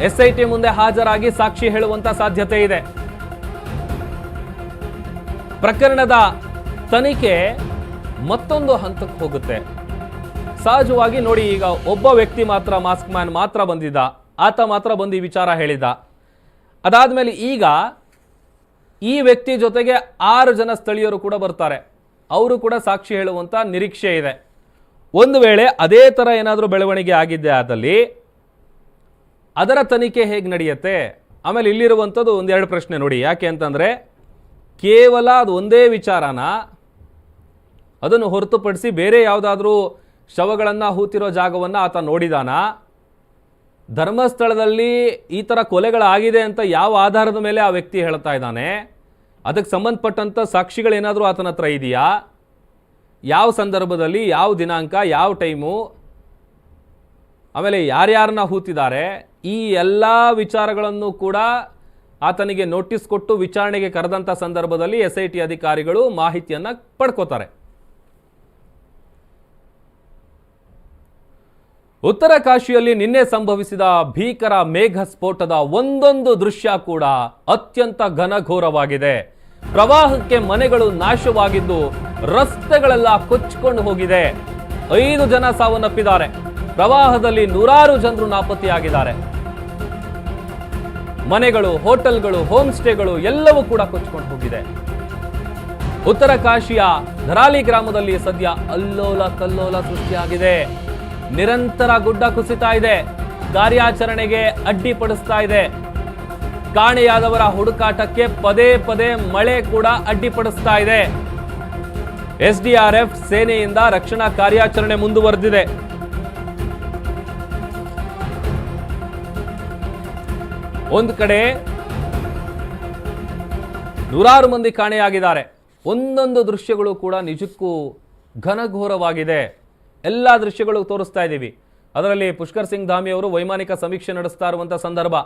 ಎಸ್ ಐ ಟಿ ಮುಂದೆ ಹಾಜರಾಗಿ ಸಾಕ್ಷಿ ಹೇಳುವಂತ ಸಾಧ್ಯತೆ ಇದೆ. ಪ್ರಕರಣದ ತನಿಖೆ ಮತ್ತೊಂದು ಹಂತಕ್ಕೆ ಹೋಗುತ್ತೆ. ಸಹಜವಾಗಿ ನೋಡಿ, ಈಗ ಒಬ್ಬ ವ್ಯಕ್ತಿ ಮಾತ್ರ ಮಾಸ್ಕ್ ಮ್ಯಾನ್ ಮಾತ್ರ ಬಂದಿದ್ದ. ಆತ ಮಾತ್ರ ಬಂದು ಈ ವಿಚಾರ ಹೇಳಿದ ಅದಾದ್ಮೇಲೆ ಈಗ ಈ ವ್ಯಕ್ತಿ ಜೊತೆಗೆ ಆರು ಜನ ಸ್ಥಳೀಯರು ಕೂಡ ಬರ್ತಾರೆ. ಅವರು ಕೂಡ ಸಾಕ್ಷಿ ಹೇಳುವಂಥ ನಿರೀಕ್ಷೆ ಇದೆ. ಒಂದು ವೇಳೆ ಅದೇ ಥರ ಏನಾದರೂ ಬೆಳವಣಿಗೆ ಆಗಿದ್ದೆ ಆದಲ್ಲಿ ಅದರ ತನಿಖೆ ಹೇಗೆ ನಡೆಯುತ್ತೆ? ಆಮೇಲೆ ಇಲ್ಲಿರುವಂಥದ್ದು ಒಂದೆರಡು ಪ್ರಶ್ನೆ ನೋಡಿ. ಯಾಕೆ ಅಂತಂದರೆ ಕೇವಲ ಅದು ಒಂದೇ ವಿಚಾರನ? ಅದನ್ನು ಹೊರತುಪಡಿಸಿ ಬೇರೆ ಯಾವುದಾದ್ರೂ ಶವಗಳನ್ನು ಹೂತಿರೋ ಜಾಗವನ್ನು ಆತ ನೋಡಿದಾನ? ಧರ್ಮಸ್ಥಳದಲ್ಲಿ ಈ ಥರ ಕೊಲೆಗಳಾಗಿದೆ ಅಂತ ಯಾವ ಆಧಾರದ ಮೇಲೆ ಆ ವ್ಯಕ್ತಿ ಹೇಳ್ತಾ ಇದ್ದಾನೆ? ಅದಕ್ಕೆ ಸಂಬಂಧಪಟ್ಟಂಥ ಸಾಕ್ಷಿಗಳೇನಾದರೂ ಆತನ ಹತ್ರ ಇದೆಯಾ? ಯಾವ ಸಂದರ್ಭದಲ್ಲಿ, ಯಾವ ದಿನಾಂಕ, ಯಾವ ಟೈಮು? ಆಮೇಲೆ ಯಾರ್ಯಾರನ್ನ ಹೂತಿದ್ದಾರೆ? ಈ ಎಲ್ಲ ವಿಚಾರಗಳನ್ನು ಕೂಡ ಆತನಿಗೆ ನೋಟಿಸ್ ಕೊಟ್ಟು ವಿಚಾರಣೆಗೆ ಕರೆದಂಥ ಸಂದರ್ಭದಲ್ಲಿ ಎಸ್ ಐ ಟಿ ಅಧಿಕಾರಿಗಳು ಮಾಹಿತಿಯನ್ನು ಪಡ್ಕೋತಾರೆ. ಉತ್ತರ ಕಾಶಿಯಲ್ಲಿ ನಿನ್ನೆ ಸಂಭವಿಸಿದ ಭೀಕರ ಮೇಘ ಸ್ಫೋಟದ ಒಂದೊಂದು ದೃಶ್ಯ ಕೂಡ ಅತ್ಯಂತ ಘನಘೋರವಾಗಿದೆ. ಪ್ರವಾಹಕ್ಕೆ ಮನೆಗಳು ನಾಶವಾಗಿದ್ದು ರಸ್ತೆಗಳೆಲ್ಲ ಕೊಚ್ಚಿಕೊಂಡು ಹೋಗಿದೆ. ಐದು ಜನ ಸಾವನ್ನಪ್ಪಿದ್ದಾರೆ. ಪ್ರವಾಹದಲ್ಲಿ ನೂರಾರು ಜನರು ನಾಪತ್ತೆಯಾಗಿದ್ದಾರೆ. ಮನೆಗಳು, ಹೋಟೆಲ್ಗಳು, ಹೋಮ್ ಸ್ಟೇಗಳು ಎಲ್ಲವೂ ಕೂಡ ಕೊಚ್ಚಿಕೊಂಡು ಹೋಗಿದೆ. ಉತ್ತರ ಕಾಶಿಯ ಧರಾಲಿ ಗ್ರಾಮದಲ್ಲಿ ಸದ್ಯ ಅಲ್ಲೋಲ ಕಲ್ಲೋಲ ಸೃಷ್ಟಿಯಾಗಿದೆ. ನಿರಂತರ ಗುಡ್ಡ ಕುಸಿತಾ ಇದೆ. ಕಾರ್ಯಾಚರಣೆಗೆ ಅಡ್ಡಿಪಡಿಸ್ತಾ ಇದೆ. ಕಾಣೆಯಾದವರ ಹುಡುಕಾಟಕ್ಕೆ ಪದೇ ಪದೇ ಮಳೆ ಕೂಡ ಅಡ್ಡಿಪಡಿಸ್ತಾ ಇದೆ. ಎಸ್ಡಿಆರ್ಎಫ್ ಸೇನೆಯಿಂದ ರಕ್ಷಣಾ ಕಾರ್ಯಾಚರಣೆ ಮುಂದುವರೆದಿದೆ. ಒಂದು ಕಡೆ ನೂರಾರು ಮಂದಿ ಕಾಣೆಯಾಗಿದ್ದಾರೆ. ಒಂದೊಂದು ದೃಶ್ಯಗಳು ಕೂಡ ನಿಜಕ್ಕೂ ಘನಘೋರವಾಗಿದೆ. ಎಲ್ಲ ದೃಶ್ಯಗಳು ತೋರಿಸ್ತಾ ಇದ್ದೀವಿ. ಅದರಲ್ಲಿ ಪುಷ್ಕರ್ ಸಿಂಗ್ ಧಾಮಿ ಅವರು ವೈಮಾನಿಕ ಸಮೀಕ್ಷೆ ನಡೆಸ್ತಾ ಇರುವಂಥ ಸಂದರ್ಭ.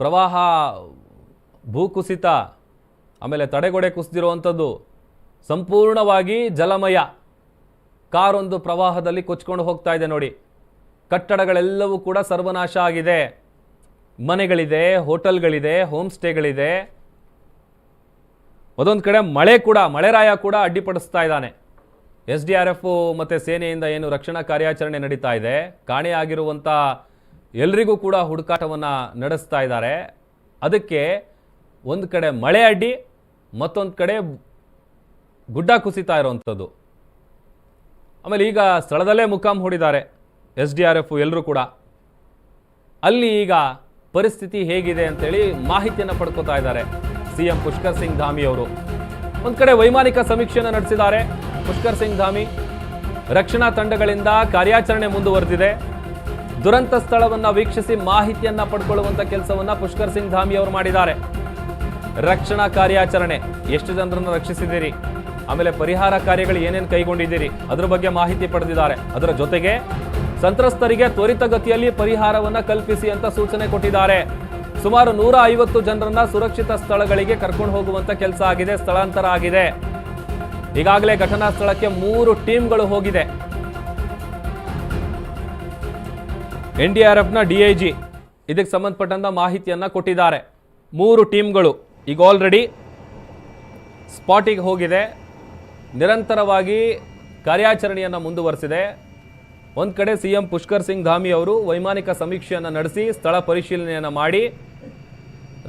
ಪ್ರವಾಹ ಭೂಕುಸಿತ ಆಮೇಲೆ ತಡೆಗೋಡೆ ಕುಸಿದಿರುವಂಥದ್ದು ಸಂಪೂರ್ಣವಾಗಿ ಜಲಮಯ. ಕಾರೊಂದು ಪ್ರವಾಹದಲ್ಲಿ ಕೊಚ್ಕೊಂಡು ಹೋಗ್ತಾ ಇದೆ ನೋಡಿ. ಕಟ್ಟಡಗಳೆಲ್ಲವೂ ಕೂಡ ಸರ್ವನಾಶ ಆಗಿದೆ. ಮನೆಗಳಿದೆ, ಹೋಟೆಲ್ಗಳಿದೆ, ಹೋಮ್ ಸ್ಟೇಗಳಿದೆ. ಅದೊಂದು ಕಡೆ ಮಳೆ ಕೂಡ ಮಳೆರಾಯ ಕೂಡ ಅಡ್ಡಿಪಡಿಸ್ತಾ ಇದ್ದಾನೆ. ಎಸ್ ಡಿ ಆರ್ ಎಫ್ ಮತ್ತು ಸೇನೆಯಿಂದ ಏನು ರಕ್ಷಣಾ ಕಾರ್ಯಾಚರಣೆ ನಡೀತಾ ಇದೆ. ಕಾಣೆಯಾಗಿರುವಂಥ ಎಲ್ರಿಗೂ ಕೂಡ ಹುಡುಕಾಟವನ್ನು ನಡೆಸ್ತಾ ಇದ್ದಾರೆ. ಅದಕ್ಕೆ ಒಂದು ಕಡೆ ಮಳೆ ಅಡ್ಡಿ, ಮತ್ತೊಂದು ಕಡೆ ಗುಡ್ಡ ಕುಸಿತಾ ಇರುವಂಥದ್ದು ಆಮೇಲೆ ಈಗ ಸ್ಥಳದಲ್ಲೇ ಮುಖಾಮ್ ಹೂಡಿದ್ದಾರೆ ಎಸ್ ಡಿ ಆರ್ ಎಫ್ ಎಲ್ಲರೂ ಕೂಡ. ಅಲ್ಲಿ ಈಗ ಪರಿಸ್ಥಿತಿ ಹೇಗಿದೆ ಅಂತೇಳಿ ಮಾಹಿತಿಯನ್ನು ಪಡ್ಕೋತಾ ಇದ್ದಾರೆ. ಸಿ ಎಂ ಪುಷ್ಕರ್ ಸಿಂಗ್ ಧಾಮಿ ಅವರು. ಒಂದು ಕಡೆ ವೈಮಾನಿಕ ಸಮೀಕ್ಷೆಯನ್ನು ನಡೆಸಿದ್ದಾರೆ. ಪುಷ್ಕರ್ ಸಿಂಗ್ ಧಾಮಿ ರಕ್ಷಣಾ ತಂಡಗಳಿಂದ ಕಾರ್ಯಾಚರಣೆ ಮುಂದುವರೆದಿದೆ. ದುರಂತ ಸ್ಥಳವನ್ನ ವೀಕ್ಷಿಸಿ ಮಾಹಿತಿಯನ್ನ ಪಡ್ಕೊಳ್ಳುವಂಥ ಕೆಲಸವನ್ನ ಪುಷ್ಕರ್ ಸಿಂಗ್ ಧಾಮಿ ಅವರು ಮಾಡಿದ್ದಾರೆ. ರಕ್ಷಣಾ ಕಾರ್ಯಾಚರಣೆ, ಎಷ್ಟು ಜನರನ್ನು ರಕ್ಷಿಸಿದ್ದೀರಿ? ಆಮೇಲೆ ಪರಿಹಾರ ಕಾರ್ಯಗಳು ಏನೇನು ಕೈಗೊಂಡಿದ್ದೀರಿ? ಅದರ ಬಗ್ಗೆ ಮಾಹಿತಿ ಪಡೆದಿದ್ದಾರೆ. ಅದರ ಜೊತೆಗೆ ಸಂತ್ರಸ್ತರಿಗೆ ತ್ವರಿತಗತಿಯಲ್ಲಿ ಪರಿಹಾರವನ್ನ ಕಲ್ಪಿಸಿ ಅಂತ ಸೂಚನೆ ಕೊಟ್ಟಿದ್ದಾರೆ. ಸುಮಾರು ನೂರ ಐವತ್ತು ಜನರನ್ನ ಸುರಕ್ಷಿತ ಸ್ಥಳಗಳಿಗೆ ಕರ್ಕೊಂಡು ಹೋಗುವಂತ ಕೆಲಸ ಆಗಿದೆ, ಸ್ಥಳಾಂತರ ಆಗಿದೆ. ಈಗಾಗಲೇ ಘಟನಾ ಸ್ಥಳಕ್ಕೆ ಮೂರು ಟೀಮ್ಗಳು ಹೋಗಿದೆ. ಎನ್ಡಿಆರ್ಎಫ್ನ ಡಿಐಜಿ ಇದಕ್ಕೆ ಸಂಬಂಧಪಟ್ಟಂತ ಮಾಹಿತಿಯನ್ನ ಕೊಟ್ಟಿದ್ದಾರೆ. ಮೂರು ಟೀಮ್ಗಳು ಈಗ ಆಲ್ರೆಡಿ ಸ್ಪಾಟಿಗೆ ಹೋಗಿದೆ. ನಿರಂತರವಾಗಿ ಕಾರ್ಯಾಚರಣೆಯನ್ನು ಮುಂದುವರೆಸಿದೆ. ಒಂದು ಕಡೆ ಸಿ ಎಂ ಪುಷ್ಕರ್ ಸಿಂಗ್ ಧಾಮಿ ಅವರು ವೈಮಾನಿಕ ಸಮೀಕ್ಷೆಯನ್ನು ನಡೆಸಿ ಸ್ಥಳ ಪರಿಶೀಲನೆಯನ್ನು ಮಾಡಿ,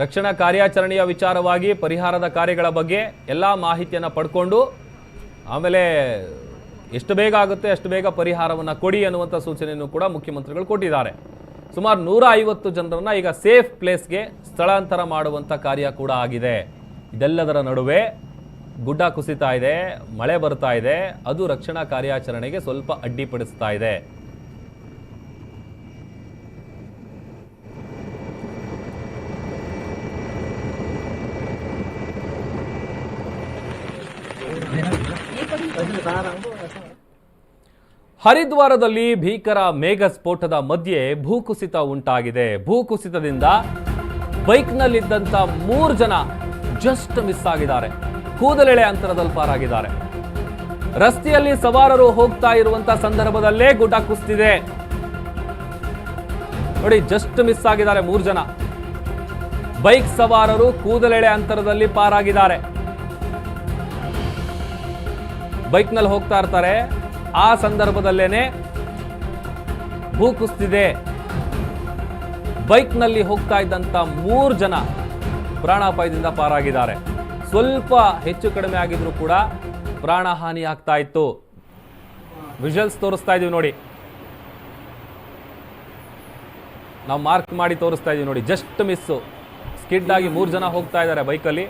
ರಕ್ಷಣಾ ಕಾರ್ಯಾಚರಣೆಯ ವಿಚಾರವಾಗಿ ಪರಿಹಾರದ ಕಾರ್ಯಗಳ ಬಗ್ಗೆ ಎಲ್ಲ ಮಾಹಿತಿಯನ್ನು ಪಡ್ಕೊಂಡು ಆಮೇಲೆ ಎಷ್ಟು ಬೇಗ ಆಗುತ್ತೆ, ಅಷ್ಟು ಬೇಗ ಪರಿಹಾರವನ್ನು ಕೊಡಿ ಅನ್ನುವಂಥ ಸೂಚನೆಯನ್ನು ಕೂಡ ಮುಖ್ಯಮಂತ್ರಿಗಳು ಕೊಟ್ಟಿದ್ದಾರೆ. ಸುಮಾರು ನೂರ ಐವತ್ತು ಜನರನ್ನು ಈಗ ಸೇಫ್ ಪ್ಲೇಸ್ಗೆ ಸ್ಥಳಾಂತರ ಮಾಡುವಂಥ ಕಾರ್ಯ ಕೂಡ ಆಗಿದೆ. ಇದೆಲ್ಲದರ ನಡುವೆ ಗುಡ್ಡ ಕುಸಿತಾ ಇದೆ, ಮಳೆ ಬರ್ತಾ ಇದೆ, ಅದು ರಕ್ಷಣಾ ಕಾರ್ಯಾಚರಣೆಗೆ ಸ್ವಲ್ಪ ಅಡ್ಡಿಪಡಿಸ್ತಾ ಇದೆ. ಹರಿದ್ವಾರದಲ್ಲಿ ಭೀಕರ ಮೇಘ ಸ್ಫೋಟದ ಮಧ್ಯೆ ಭೂಕುಸಿತ ಉಂಟಾಗಿದೆ. ಭೂಕುಸಿತದಿಂದ ಬೈಕ್ನಲ್ಲಿದ್ದಂಥ ಮೂರು ಜನ ಜಸ್ಟ್ ಮಿಸ್ ಆಗಿದ್ದಾರೆ. ಕೂದಲೆಳೆ ಅಂತರದಲ್ಲಿ ಪಾರಾಗಿದ್ದಾರೆ. ರಸ್ತೆಯಲ್ಲಿ ಸವಾರರು ಹೋಗ್ತಾ ಇರುವಂತ ಸಂದರ್ಭದಲ್ಲೇ ಗುಡ್ಡ ಕುಸ್ತಿದೆ ನೋಡಿ, ಜಸ್ಟ್ ಮಿಸ್ ಆಗಿದ್ದಾರೆ ಮೂರು ಜನ. ಬೈಕ್ ಸವಾರರು ಕೂದಲೆಳೆ ಅಂತರದಲ್ಲಿ ಪಾರಾಗಿದ್ದಾರೆ. ಬೈಕ್ನಲ್ಲಿ ಹೋಗ್ತಾ ಇರ್ತಾರೆ. ಆ ಸಂದರ್ಭದಲ್ಲೇ ಭೂ ಕುಸ್ತಿದೆ ಬೈಕ್ನಲ್ಲಿ ಹೋಗ್ತಾ ಇದ್ದಂಥ ಮೂರು ಜನ ಪ್ರಾಣಾಪಾಯದಿಂದ ಪಾರಾಗಿದ್ದಾರೆ. ಸ್ವಲ್ಪ ಹೆಚ್ಚು ಕಡಿಮೆ ಆಗಿದ್ರು ಕೂಡ ಪ್ರಾಣಹಾನಿ ಆಗ್ತಾ ಇತ್ತು. ವಿಜುವಲ್ಸ್ ತೋರಿಸ್ತಾ ಇದೀವಿ ನೋಡಿ. ನಾವು ಮಾರ್ಕ್ ಮಾಡಿ ತೋರಿಸ್ತಾ ಇದೀವಿ ನೋಡಿ, ಜಸ್ಟ್ ಮಿಸ್ಸು. ಸ್ಕಿಡ್ ಆಗಿ ಮೂರು ಜನ ಹೋಗ್ತಾ ಇದ್ದಾರೆ ಬೈಕಲ್ಲಿ.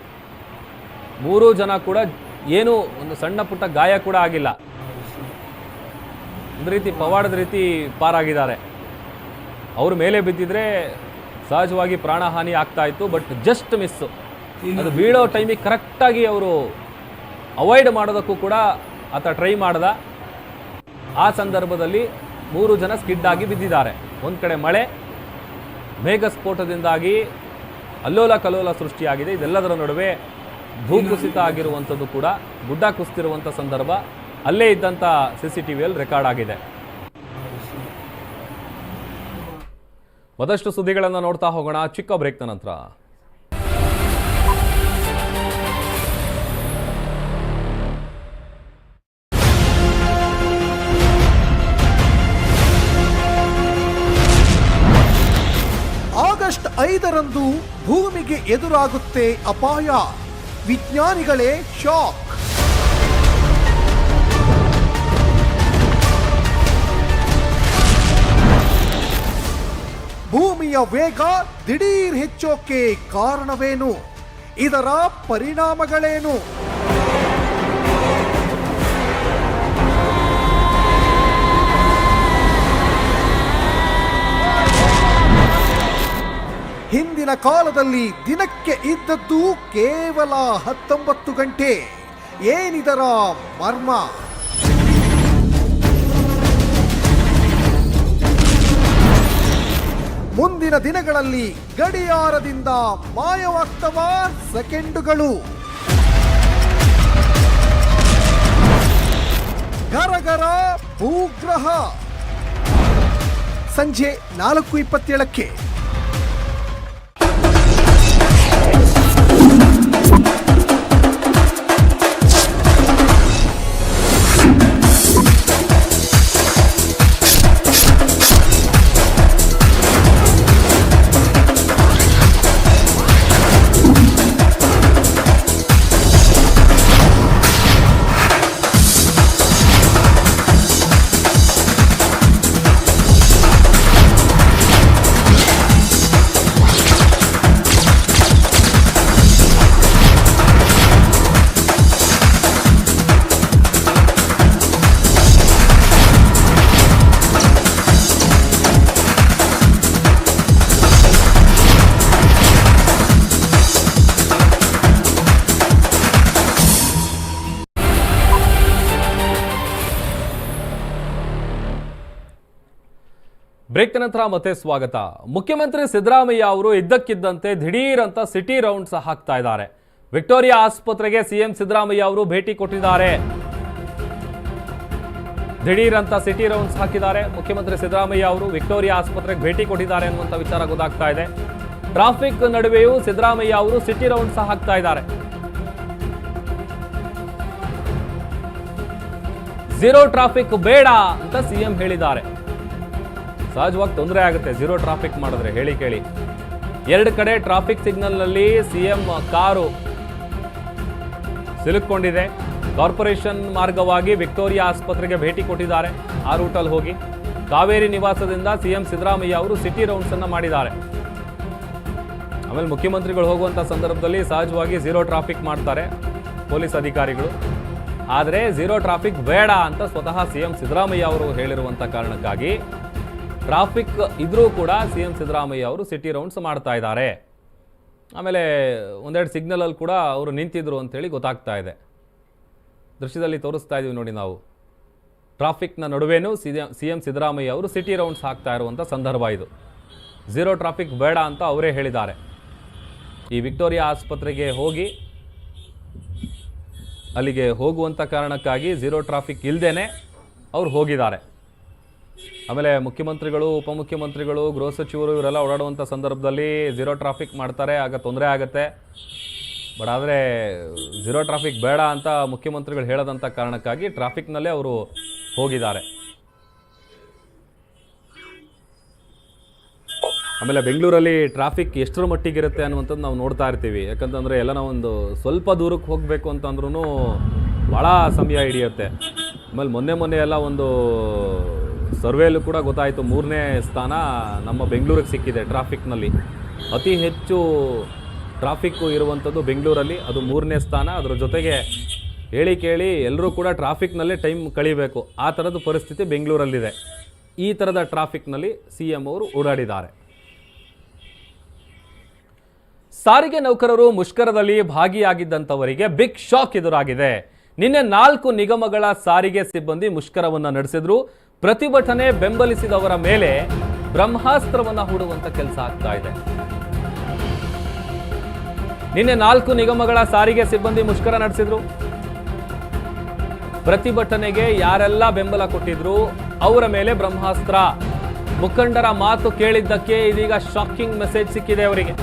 ಮೂರೂ ಜನ ಕೂಡ ಏನು ಒಂದು ಸಣ್ಣ ಪುಟ್ಟ ಗಾಯ ಕೂಡ ಆಗಿಲ್ಲ. ಒಂದು ರೀತಿ ಪವಾಡದ ರೀತಿ ಪಾರಾಗಿದ್ದಾರೆ. ಅವ್ರ ಮೇಲೆ ಬಿದ್ದಿದ್ರೆ ಸಹಜವಾಗಿ ಪ್ರಾಣಹಾನಿ ಆಗ್ತಾ ಇತ್ತು, ಬಟ್ ಜಸ್ಟ್ ಮಿಸ್ಸು ಅದು ಬೀಳೋ ಟೈಮಿಗೆ ಕರೆಕ್ಟಾಗಿ ಅವರು ಅವಾಯ್ಡ್ ಮಾಡೋದಕ್ಕೂ ಕೂಡ ಆತ ಟ್ರೈ ಮಾಡ್ದ. ಆ ಸಂದರ್ಭದಲ್ಲಿ ಮೂರು ಜನ ಸ್ಕಿಡ್ ಆಗಿ ಬಿದ್ದಿದ್ದಾರೆ. ಒಂದು ಕಡೆ ಮಳೆ, ಮೇಘಸ್ಫೋಟದಿಂದಾಗಿ ಅಲ್ಲೋಲ ಕಲ್ಲೋಲ ಸೃಷ್ಟಿಯಾಗಿದೆ. ಇದೆಲ್ಲದರ ನಡುವೆ ಭೂಕುಸಿತ ಆಗಿರುವಂಥದ್ದು ಕೂಡ ಗುಡ್ಡ ಕುಸಿತಿರುವಂಥ ಸಂದರ್ಭ ಅಲ್ಲೇ ಇದ್ದಂಥ ಸಿ ಸಿ ಟಿ ವಿಯಲ್ಲಿ ರೆಕಾರ್ಡ್ ಆಗಿದೆ. ಮತ್ತಷ್ಟು ಸುದ್ದಿಗಳನ್ನು ನೋಡ್ತಾ ಹೋಗೋಣ. ಚಿಕ್ಕ ಬ್ರೇಕ್ನ ನಂತರ. ಆಗಸ್ಟ್ ಐದರಂದು ಭೂಮಿಗೆ ಎದುರಾಗುತ್ತೆ ಅಪಾಯ. ವಿಜ್ಞಾನಿಗಳೇ ಶಾಕ್. ಭೂಮಿಯ ವೇಗ ದಿಢೀರ್ ಹೆಚ್ಚೋಕೆ ಕಾರಣವೇನು? ಇದರ ಪರಿಣಾಮಗಳೇನು? ಹಿಂದಿನ ಕಾಲದಲ್ಲಿ ದಿನಕ್ಕೆ ಇದ್ದದ್ದು ಕೇವಲ ಹತ್ತೊಂಬತ್ತು ಗಂಟೆ. ಏನಿದರ ಮರ್ಮ? ಮುಂದಿನ ದಿನಗಳಲ್ಲಿ ಗಡಿಯಾರದಿಂದ ಮಾಯವಾಗ್ತವ ಸೆಕೆಂಡುಗಳು. ಗರಗರ ಭೂಗ್ರಹ. ಸಂಜೆ ನಾಲ್ಕು ಇಪ್ಪತ್ತೇಳಕ್ಕೆ. ಬ್ರೇಕ್ ನಂತರ ಮತ್ತೆ ಸ್ವಾಗತ. ಮುಖ್ಯಮಂತ್ರಿ ಸಿದ್ದರಾಮಯ್ಯ ಅವರು ಇದ್ದಕ್ಕಿದ್ದಂತೆ ದಿಢೀರ್ ಅಂತ ಸಿಟಿ ರೌಂಡ್ಸ್ ಹಾಕ್ತಾ ಇದ್ದಾರೆ. ವಿಕ್ಟೋರಿಯಾ ಆಸ್ಪತ್ರೆಗೆ ಸಿಎಂ ಸಿದ್ದರಾಮಯ್ಯ ಅವರು ಭೇಟಿ ಕೊಟ್ಟಿದ್ದಾರೆ. ದಿಢೀರ್ ಅಂತ ಸಿಟಿ ರೌಂಡ್ಸ್ ಹಾಕಿದ್ದಾರೆ. ಮುಖ್ಯಮಂತ್ರಿ ಸಿದ್ದರಾಮಯ್ಯ ಅವರು ವಿಕ್ಟೋರಿಯಾ ಆಸ್ಪತ್ರೆಗೆ ಭೇಟಿ ಕೊಟ್ಟಿದ್ದಾರೆ ಅನ್ನುವಂಥ ವಿಚಾರ ಗೊತ್ತಾಗ್ತಾ ಇದೆ. ಟ್ರಾಫಿಕ್ ನಡುವೆಯೂ ಸಿದ್ದರಾಮಯ್ಯ ಅವರು ಸಿಟಿ ರೌಂಡ್ಸ್ ಹಾಕ್ತಾ ಇದ್ದಾರೆ. ಝೀರೋ ಟ್ರಾಫಿಕ್ ಬೇಡ ಅಂತ ಸಿಎಂ ಹೇಳಿದ್ದಾರೆ. ಸಹಜವಾಗಿ ತೊಂದರೆ ಆಗುತ್ತೆ. ಝೀರೋ ಟ್ರಾಫಿಕ್ ಮಾಡಿದ್ರೆ ಹೇಳಿ ಕೇಳಿ. ಎರಡು ಕಡೆ ಟ್ರಾಫಿಕ್ ಸಿಗ್ನಲ್ನಲ್ಲಿ ಸಿಎಂ ಕಾರು ಸಿಲುಕೊಂಡಿದೆ ಕಾರ್ಪೊರೇಷನ್ ಮಾರ್ಗವಾಗಿ ವಿಕ್ಟೋರಿಯಾ ಆಸ್ಪತ್ರೆಗೆ ಭೇಟಿ ಕೊಟ್ಟಿದ್ದಾರೆ. ಆ ರೂಟಲ್ಲಿ ಹೋಗಿ ಕಾವೇರಿ ನಿವಾಸದಿಂದ ಸಿಎಂ ಸಿದ್ದರಾಮಯ್ಯ ಅವರು ಸಿಟಿ ರೌಂಡ್ಸ್ ಅನ್ನ ಮಾಡಿದ್ದಾರೆ. ಆಮೇಲೆ ಮುಖ್ಯಮಂತ್ರಿಗಳು ಹೋಗುವಂಥ ಸಂದರ್ಭದಲ್ಲಿ ಸಹಜವಾಗಿ ಝೀರೋ ಟ್ರಾಫಿಕ್ ಮಾಡ್ತಾರೆ ಪೊಲೀಸ್ ಅಧಿಕಾರಿಗಳು. ಆದರೆ ಝೀರೋ ಟ್ರಾಫಿಕ್ ಬೇಡ ಅಂತ ಸ್ವತಃ ಸಿಎಂ ಸಿದ್ದರಾಮಯ್ಯ ಅವರು ಹೇಳಿರುವಂಥ ಕಾರಣಕ್ಕಾಗಿ ಟ್ರಾಫಿಕ್ ಇದ್ರೂ ಕೂಡ ಸಿ ಎಂ ಸಿದ್ದರಾಮಯ್ಯ ಅವರು ಸಿಟಿ ರೌಂಡ್ಸ್ ಮಾಡ್ತಾ ಇದ್ದಾರೆ. ಆಮೇಲೆ ಒಂದೆರಡು ಸಿಗ್ನಲಲ್ಲಿ ಕೂಡ ಅವರು ನಿಂತಿದ್ರು ಅಂತೇಳಿ ಗೊತ್ತಾಗ್ತಾ ಇದೆ. ದೃಶ್ಯದಲ್ಲಿ ತೋರಿಸ್ತಾ ಇದೀವಿ ನೋಡಿ ನಾವು. ಟ್ರಾಫಿಕ್ನ ನಡುವೆನೂ ಸಿ ಸಿ ಎಂ ಸಿದ್ದರಾಮಯ್ಯ ಅವರು ಸಿಟಿ ರೌಂಡ್ಸ್ ಹಾಕ್ತಾ ಇರುವಂಥ ಸಂದರ್ಭ ಇದು. ಝೀರೋ ಟ್ರಾಫಿಕ್ ಬೇಡ ಅಂತ ಅವರೇ ಹೇಳಿದ್ದಾರೆ. ಈ ವಿಕ್ಟೋರಿಯಾ ಆಸ್ಪತ್ರೆಗೆ ಹೋಗಿ, ಅಲ್ಲಿಗೆ ಹೋಗುವಂಥ ಕಾರಣಕ್ಕಾಗಿ ಝೀರೋ ಟ್ರಾಫಿಕ್ ಇಲ್ಲದೇ ಅವ್ರು ಹೋಗಿದ್ದಾರೆ. ಆಮೇಲೆ ಮುಖ್ಯಮಂತ್ರಿಗಳು, ಉಪಮುಖ್ಯಮಂತ್ರಿಗಳು, ಗೃಹ ಸಚಿವರು ಇವರೆಲ್ಲ ಓಡಾಡುವಂಥ ಸಂದರ್ಭದಲ್ಲಿ ಝೀರೋ ಟ್ರಾಫಿಕ್ ಮಾಡ್ತಾರೆ, ಆಗ ತೊಂದರೆ ಆಗುತ್ತೆ. ಬಟ್ ಆದರೆ ಝೀರೋ ಟ್ರಾಫಿಕ್ ಬೇಡ ಅಂತ ಮುಖ್ಯಮಂತ್ರಿಗಳು ಹೇಳದಂಥ ಕಾರಣಕ್ಕಾಗಿ ಟ್ರಾಫಿಕ್ನಲ್ಲೇ ಅವರು ಹೋಗಿದ್ದಾರೆ. ಆಮೇಲೆ ಬೆಂಗಳೂರಲ್ಲಿ ಟ್ರಾಫಿಕ್ ಎಷ್ಟರ ಮಟ್ಟಿಗಿರುತ್ತೆ ಅನ್ನುವಂಥದ್ದು ನಾವು ನೋಡ್ತಾ ಇರ್ತೀವಿ. ಯಾಕಂತಂದರೆ ಎಲ್ಲ ನಾವೊಂದು ಸ್ವಲ್ಪ ದೂರಕ್ಕೆ ಹೋಗಬೇಕು ಅಂತಂದ್ರೂ ಭಾಳ ಸಮಯ ಹಿಡಿಯುತ್ತೆ. ಆಮೇಲೆ ಮೊನ್ನೆ ಮೊನ್ನೆ ಎಲ್ಲ ಒಂದು ಸರ್ವೇಲೂ ಕೂಡ ಗೊತ್ತಾಯಿತು. ಮೂರನೇ ಸ್ಥಾನ ನಮ್ಮ ಬೆಂಗಳೂರಿಗೆ ಸಿಕ್ಕಿದೆ ಟ್ರಾಫಿಕ್ನಲ್ಲಿ. ಅತಿ ಹೆಚ್ಚು ಟ್ರಾಫಿಕ್ಕು ಇರುವಂಥದ್ದು ಬೆಂಗಳೂರಲ್ಲಿ. ಅದು ಮೂರನೇ ಸ್ಥಾನ. ಅದರ ಜೊತೆಗೆ ಹೇಳಿ ಕೇಳಿ ಎಲ್ಲರೂ ಕೂಡ ಟ್ರಾಫಿಕ್ನಲ್ಲೇ ಟೈಮ್ ಕಳಿಬೇಕು. ಆ ಥರದ ಪರಿಸ್ಥಿತಿ ಬೆಂಗಳೂರಲ್ಲಿದೆ. ಈ ಥರದ ಟ್ರಾಫಿಕ್ನಲ್ಲಿ ಸಿ ಎಂ ಅವರು ಓಡಾಡಿದ್ದಾರೆ. ಸಾರಿಗೆ ನೌಕರರು ಮುಷ್ಕರದಲ್ಲಿ ಭಾಗಿಯಾಗಿದ್ದಂಥವರಿಗೆ ಬಿಗ್ ಶಾಕ್ ಎದುರಾಗಿದೆ. ನಿನ್ನೆ ನಾಲ್ಕು ನಿಗಮಗಳ ಸಾರಿಗೆ ಸಿಬ್ಬಂದಿ ಮುಷ್ಕರವನ್ನ ನಡೆಸಿದ್ರು. ಪ್ರತಿಭಟನೆ ಬೆಂಬಲಿಸಿದವರ ಮೇಲೆ ಬ್ರಹ್ಮಾಸ್ತ್ರವನ್ನ ಹೂಡುವಂತ ಕೆಲಸ ಆಗ್ತಾ ಇದೆ. ನಿನ್ನೆ ನಾಲ್ಕು ನಿಗಮಗಳ ಸಾರಿಗೆ ಸಿಬ್ಬಂದಿ ಮುಷ್ಕರ ನಡೆಸಿದ್ರು. ಪ್ರತಿಭಟನೆಗೆ ಯಾರೆಲ್ಲ ಬೆಂಬಲ ಕೊಟ್ಟಿದ್ರು, ಅವರ ಮೇಲೆ ಬ್ರಹ್ಮಾಸ್ತ್ರ. ಮುಖಂಡರ ಮಾತು ಕೇಳಿದ್ದಕ್ಕೆ ಇದೀಗ ಶಾಕಿಂಗ್ ಮೆಸೇಜ್ ಸಿಕ್ಕಿದೆ ಅವರಿಗೆ.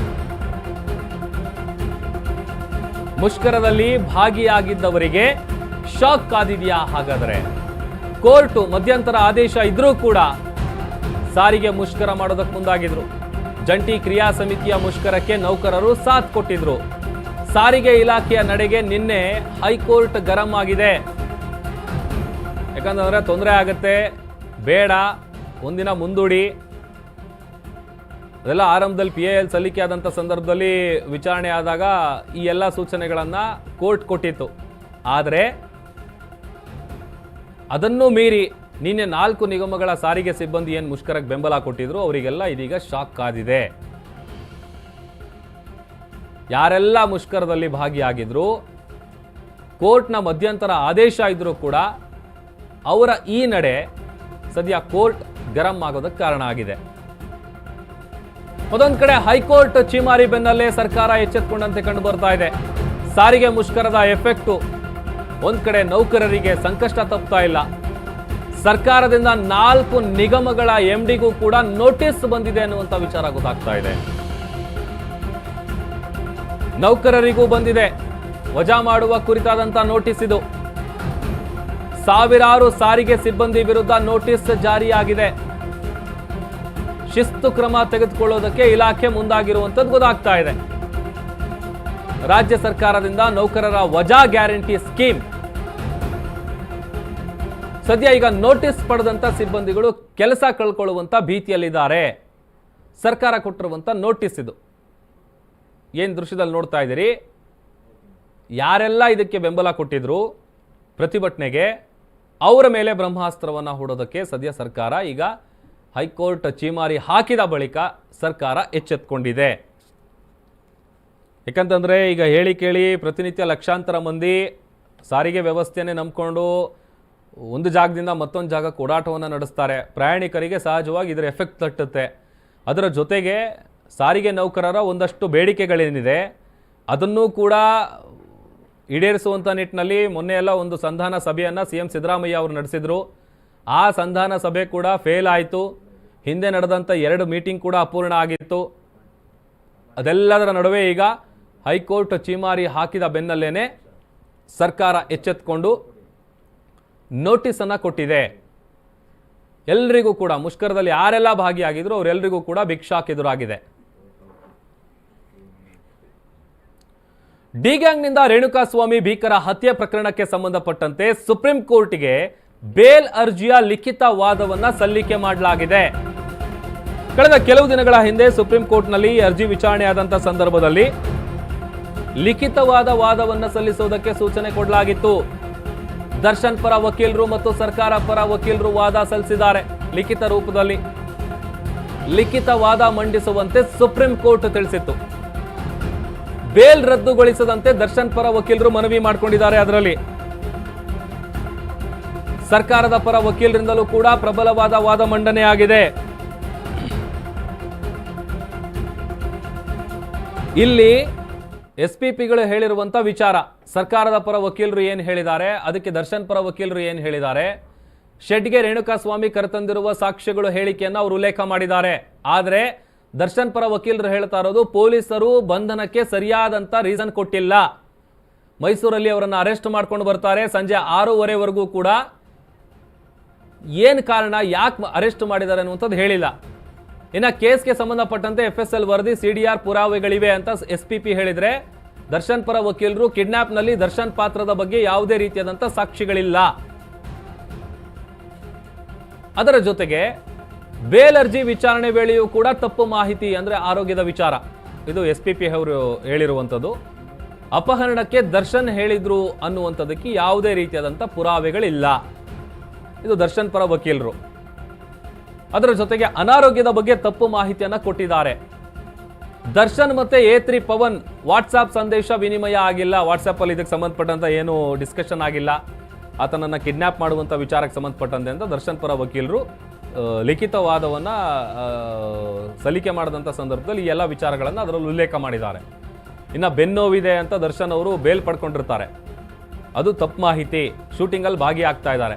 ಮುಷ್ಕರದಲ್ಲಿ ಭಾಗಿಯಾಗಿದ್ದವರಿಗೆ ಶಾಕ್ ಕಾದಿದೆಯಾ ಹಾಗಾದರೆ? ಕೋರ್ಟು ಮಧ್ಯಂತರ ಆದೇಶ ಇದ್ರೂ ಕೂಡ ಸಾರಿಗೆ ಮುಷ್ಕರ ಮಾಡೋದಕ್ಕೆ ಮುಂದಾಗಿದ್ರು. ಜಂಟಿ ಕ್ರಿಯಾ ಸಮಿತಿಯ ಮುಷ್ಕರಕ್ಕೆ ನೌಕರರು ಸಾಥ್ ಕೊಟ್ಟಿದ್ರು. ಸಾರಿಗೆ ಇಲಾಖೆಯ ನಡೆಗೆ ನಿನ್ನೆ ಹೈಕೋರ್ಟ್ ಗರಂ ಆಗಿದೆ. ಯಾಕಂತಂದ್ರೆ ತೊಂದರೆ ಆಗುತ್ತೆ. ಬೇಡ. ಒಂದಿನ ಮುಂದೂಡಿ. ಅದೆಲ್ಲ ಆರಂಭದಲ್ಲಿ ಪಿ ಎಲ್ ಸಲ್ಲಿಕೆ ಆದಂಥ ಸಂದರ್ಭದಲ್ಲಿ ವಿಚಾರಣೆ ಆದಾಗ ಈ ಎಲ್ಲ ಸೂಚನೆಗಳನ್ನು ಕೋರ್ಟ್ ಕೊಟ್ಟಿತ್ತು. ಆದರೆ ಅದನ್ನು ಮೀರಿ ನಿನ್ನೆ ನಾಲ್ಕು ನಿಗಮಗಳ ಸಾರಿಗೆ ಸಿಬ್ಬಂದಿ ಏನು ಮುಷ್ಕರಕ್ಕೆ ಬೆಂಬಲ ಕೊಟ್ಟಿದ್ರು, ಅವರಿಗೆಲ್ಲ ಇದೀಗ ಶಾಕ್ ಕಾದಿದೆ. ಯಾರೆಲ್ಲ ಮುಷ್ಕರದಲ್ಲಿ ಭಾಗಿಯಾಗಿದ್ರು, ಕೋರ್ಟ್ನ ಮಧ್ಯಂತರ ಆದೇಶ ಇದ್ರೂ ಕೂಡ ಅವರ ಈ ನಡೆ ಸದ್ಯ ಕೋರ್ಟ್ ಗರಂ ಆಗೋದಕ್ಕೆ ಕಾರಣ ಆಗಿದೆ. ಮತ್ತೊಂದ್ ಕಡೆ ಹೈಕೋರ್ಟ್ ಚೀಮಾರಿ ಬೆನ್ನಲ್ಲೇ ಸರ್ಕಾರ ಎಚ್ಚೆತ್ತುಕೊಂಡಂತೆ ಕಂಡು ಬರ್ತಾ ಇದೆ. ಸಾರಿಗೆ ಮುಷ್ಕರದ ಎಫೆಕ್ಟು. ಒಂದು ಕಡೆ ನೌಕರರಿಗೆ ಸಂಕಷ್ಟ ತಪ್ತಾ ಇಲ್ಲ. ಸರ್ಕಾರದಿಂದ ನಾಲ್ಕು ನಿಗಮಗಳ ಎಂಡಿಗೂ ಕೂಡ ನೋಟಿಸ್ ಬಂದಿದೆ ಅನ್ನುವಂತ ವಿಚಾರ ಗೊತ್ತಾಗ್ತಾ ಇದೆ. ನೌಕರರಿಗೂ ಬಂದಿದೆ. ವಜಾ ಮಾಡುವ ಕುರಿತಾದಂತ ನೋಟಿಸ್ ಇದು. ಸಾವಿರಾರು ಸಾರಿಗೆ ಸಿಬ್ಬಂದಿ ವಿರುದ್ಧ ನೋಟಿಸ್ ಜಾರಿಯಾಗಿದೆ. ಶಿಸ್ತು ಕ್ರಮ ತೆಗೆದುಕೊಳ್ಳೋದಕ್ಕೆ ಇಲಾಖೆ ಮುಂದಾಗಿರುವಂತದ್ದು ಗೊತ್ತಾಗ್ತಾ ಇದೆ. ರಾಜ್ಯ ಸರ್ಕಾರದಿಂದ ನೌಕರರ ವಜಾ ಗ್ಯಾರಂಟಿ ಸ್ಕೀಮ್. ಸದ್ಯ ಈಗ ನೋಟಿಸ್ ಪಡೆದಂತ ಸಿಬ್ಬಂದಿಗಳು ಕೆಲಸ ಕಳ್ಕೊಳ್ಳುವಂಥ ಭೀತಿಯಲ್ಲಿದ್ದಾರೆ. ಸರ್ಕಾರ ಕೊಟ್ಟಿರುವಂತ ನೋಟಿಸ್ ಇದು. ಏನ್ ದೃಶ್ಯದಲ್ಲಿ ನೋಡ್ತಾ ಇದ್ದೀರಿ? ಯಾರೆಲ್ಲ ಇದಕ್ಕೆ ಬೆಂಬಲ ಕೊಟ್ಟಿದ್ರು? ಪ್ರತಿಭಟನೆಗೆ ಅವರ ಮೇಲೆ ಬ್ರಹ್ಮಾಸ್ತ್ರವನ್ನು ಹೂಡೋದಕ್ಕೆ ಸದ್ಯ ಸರ್ಕಾರ ಈಗ ಹೈಕೋರ್ಟ್ ಚೀಮಾರಿ ಹಾಕಿದ ಬಳಿಕ ಸರ್ಕಾರ ಎಚ್ಚೆತ್ಕೊಂಡಿದೆ. ಯಾಕಂತಂದರೆ ಈಗ ಹೇಳಿ ಕೇಳಿ ಪ್ರತಿನಿತ್ಯ ಲಕ್ಷಾಂತರ ಮಂದಿ ಸಾರಿಗೆ ವ್ಯವಸ್ಥೆನೇ ನಂಬಿಕೊಂಡು ಒಂದು ಜಾಗದಿಂದ ಮತ್ತೊಂದು ಜಾಗಕ್ಕೆ ಓಡಾಟವನ್ನು ನಡೆಸ್ತಾರೆ. ಪ್ರಯಾಣಿಕರಿಗೆ ಸಹಜವಾಗಿ ಇದರ ಎಫೆಕ್ಟ್ ತಟ್ಟುತ್ತೆ. ಅದರ ಜೊತೆಗೆ ಸಾರಿಗೆ ನೌಕರರ ಒಂದಷ್ಟು ಬೇಡಿಕೆಗಳೇನಿದೆ. ಅದನ್ನೂ ಕೂಡ ಈಡೇರಿಸುವಂಥ ನಿಟ್ಟಿನಲ್ಲಿ ಮೊನ್ನೆ ಎಲ್ಲ ಒಂದು ಸಂಧಾನ ಸಭೆಯನ್ನು ಸಿ ಎಂ ಸಿದ್ದರಾಮಯ್ಯ ಅವರು ನಡೆಸಿದರು. ಆ ಸಂಧಾನ ಸಭೆ ಕೂಡ ಫೇಲ್ ಆಯಿತು. ಹಿಂದೆ ನಡೆದಂಥ ಎರಡು ಮೀಟಿಂಗ್ ಕೂಡ ಅಪೂರ್ಣ ಆಗಿತ್ತು. ಅದೆಲ್ಲದರ ನಡುವೆ ಈಗ ಹೈಕೋರ್ಟ್ ಚೀಮಾರಿ ಹಾಕಿದ ಬೆನ್ನಲ್ಲೇ ಸರ್ಕಾರ ಎಚ್ಚೆತ್ಕೊಂಡು ನೋಟಿಸನ್ನು ಕೊಟ್ಟಿದೆ. ಎಲ್ರಿಗೂ ಕೂಡ, ಮುಷ್ಕರದಲ್ಲಿ ಯಾರೆಲ್ಲ ಭಾಗಿಯಾಗಿದ್ರು ಅವರೆಲ್ಲರಿಗೂ ಕೂಡ ಭಿಕ್ಷಾಕ್ ಎದುರಾಗಿದೆ ಡಿ ಗ್ಯಾಂಗ್ನಿಂದ ರೇಣುಕಾಸ್ವಾಮಿ ಭೀಕರ ಹತ್ಯೆ ಪ್ರಕರಣಕ್ಕೆ ಸಂಬಂಧಪಟ್ಟಂತೆ ಸುಪ್ರೀಂ ಕೋರ್ಟ್ಗೆ ಬೇಲ್ ಅರ್ಜಿಯ ಲಿಖಿತ ವಾದವನ್ನ ಸಲ್ಲಿಕೆ ಮಾಡಲಾಗಿದೆ. ಕಳೆದ ಕೆಲವು ದಿನಗಳ ಹಿಂದೆ ಸುಪ್ರೀಂ ಕೋರ್ಟ್ನಲ್ಲಿ ಅರ್ಜಿ ವಿಚಾರಣೆ ವಿಚಾರಣೆಯಾದಂಥ ಸಂದರ್ಭದಲ್ಲಿ ಲಿಖಿತವಾದ ವಾದವನ್ನ ಸಲ್ಲಿಸುವುದಕ್ಕೆ ಸೂಚನೆ ಕೊಡಲಾಗಿತ್ತು. ದರ್ಶನ್ ಪರ ವಕೀಲರು ಮತ್ತು ಸರ್ಕಾರ ಪರ ವಕೀಲರು ವಾದ ಸಲ್ಲಿಸಿದ್ದಾರೆ ಲಿಖಿತ ರೂಪದಲ್ಲಿ. ಲಿಖಿತ ವಾದ ಮಂಡಿಸುವಂತೆ ಸುಪ್ರೀಂ ಕೋರ್ಟ್ ತಿಳಿಸಿತ್ತು. ಬೇಲ್ ರದ್ದುಗೊಳಿಸದಂತೆ ದರ್ಶನ್ ಪರ ವಕೀಲರು ಮನವಿ ಮಾಡಿಕೊಂಡಿದ್ದಾರೆ ಅದರಲ್ಲಿ. ಸರ್ಕಾರದ ಪರ ವಕೀಲರಿಂದಲೂ ಕೂಡ ಪ್ರಬಲವಾದ ವಾದ ಮಂಡನೆಯಾಗಿದೆ ಇಲ್ಲಿ ಎಸ್ ಪಿ ಪಿಗಳು ಹೇಳಿರುವಂತ ವಿಚಾರ, ಸರ್ಕಾರದ ಪರ ವಕೀಲರು ಏನು ಹೇಳಿದ್ದಾರೆ, ಅದಕ್ಕೆ ದರ್ಶನ್ ಪರ ವಕೀಲರು ಏನು ಹೇಳಿದ್ದಾರೆ ಶೆಡ್ಗೆ ರೇಣುಕಾಸ್ವಾಮಿ ಕರೆತಂದಿರುವ ಸಾಕ್ಷ್ಯಗಳು ಹೇಳಿಕೆಯನ್ನು ಅವರು ಉಲ್ಲೇಖ ಮಾಡಿದ್ದಾರೆ. ಆದರೆ ದರ್ಶನ್ ಪರ ವಕೀಲರು ಹೇಳ್ತಾ ಇರೋದು, ಪೊಲೀಸರು ಬಂಧನಕ್ಕೆ ಸರಿಯಾದಂತ ರೀಸನ್ ಕೊಟ್ಟಿಲ್ಲ. ಮೈಸೂರಲ್ಲಿ ಅವರನ್ನು ಅರೆಸ್ಟ್ ಮಾಡ್ಕೊಂಡು ಬರ್ತಾರೆ, ಸಂಜೆ ಆರೂವರೆವರೆಗೂ ಕೂಡ ಏನು ಕಾರಣ, ಯಾಕೆ ಅರೆಸ್ಟ್ ಮಾಡಿದ್ದಾರೆ ಅನ್ನುವಂಥದ್ದು ಹೇಳಿಲ್ಲ. ಇನ್ನು ಕೇಸ್ಗೆ ಸಂಬಂಧಪಟ್ಟಂತೆ ಎಫ್ ಎಸ್ ಎಲ್ ವರದಿ ಸಿ ಡಿ ಆರ್ ಪುರಾವೆಗಳಿವೆ ಅಂತ ಎಸ್ ಪಿ ಪಿ ಹೇಳಿದರೆ, ದರ್ಶನ್ ಪರ ವಕೀಲರು ಕಿಡ್ನಾಪ್ನಲ್ಲಿ ದರ್ಶನ್ ಪಾತ್ರದ ಬಗ್ಗೆ ಯಾವುದೇ ರೀತಿಯಾದಂಥ ಸಾಕ್ಷಿಗಳಿಲ್ಲ. ಅದರ ಜೊತೆಗೆ, ಬೇಲ್ ಅರ್ಜಿ ವಿಚಾರಣೆ ವೇಳೆಯೂ ಕೂಡ ತಪ್ಪು ಮಾಹಿತಿ ಅಂದರೆ ಆರೋಗ್ಯದ ವಿಚಾರ. ಇದು ಎಸ್ ಪಿ ಪಿ ಅವರು ಹೇಳಿರುವಂಥದ್ದು. ಅಪಹರಣಕ್ಕೆ ದರ್ಶನ್ ಹೇಳಿದ್ರು ಅನ್ನುವಂಥದ್ದಕ್ಕೆ ಯಾವುದೇ ರೀತಿಯಾದಂಥ ಪುರಾವೆಗಳಿಲ್ಲ. ಇದು ದರ್ಶನ್ ಪರ ವಕೀಲರು. ಅದರ ಜೊತೆಗೆ ಅನಾರೋಗ್ಯದ ಬಗ್ಗೆ ತಪ್ಪು ಮಾಹಿತಿಯನ್ನು ಕೊಟ್ಟಿದ್ದಾರೆ. ದರ್ಶನ್ ಮತ್ತೆ ಎ ತ್ರಿ ಪವನ್ ವಾಟ್ಸಾಪ್ ಸಂದೇಶ ವಿನಿಮಯ ಆಗಿಲ್ಲ. ವಾಟ್ಸಾಪ್ ಅಲ್ಲಿ ಇದಕ್ಕೆ ಸಂಬಂಧಪಟ್ಟಂತ ಏನು ಡಿಸ್ಕಷನ್ ಆಗಿಲ್ಲ. ಆತನನ್ನ ಕಿಡ್ನಾಪ್ ಮಾಡುವಂತ ವಿಚಾರಕ್ಕೆ ಸಂಬಂಧಪಟ್ಟಂತೆ ಅಂತ ದರ್ಶನ್ ಪರ ವಕೀಲರು ಲಿಖಿತ ವಾದವನ್ನ ಸಲ್ಲಿಕೆ ಮಾಡಿದಂಥ ಸಂದರ್ಭದಲ್ಲಿ ಈ ಎಲ್ಲ ವಿಚಾರಗಳನ್ನು ಅದರಲ್ಲಿ ಉಲ್ಲೇಖ ಮಾಡಿದ್ದಾರೆ. ಇನ್ನು ಬೆನ್ನೋವಿದೆ ಅಂತ ದರ್ಶನ್ ಅವರು ಬೇಲ್ ಪಡ್ಕೊಂಡಿರ್ತಾರೆ. ಅದು ತಪ್ಪು ಮಾಹಿತಿ. ಶೂಟಿಂಗಲ್ಲಿ ಭಾಗಿಯಾಗ್ತಾ ಇದ್ದಾರೆ.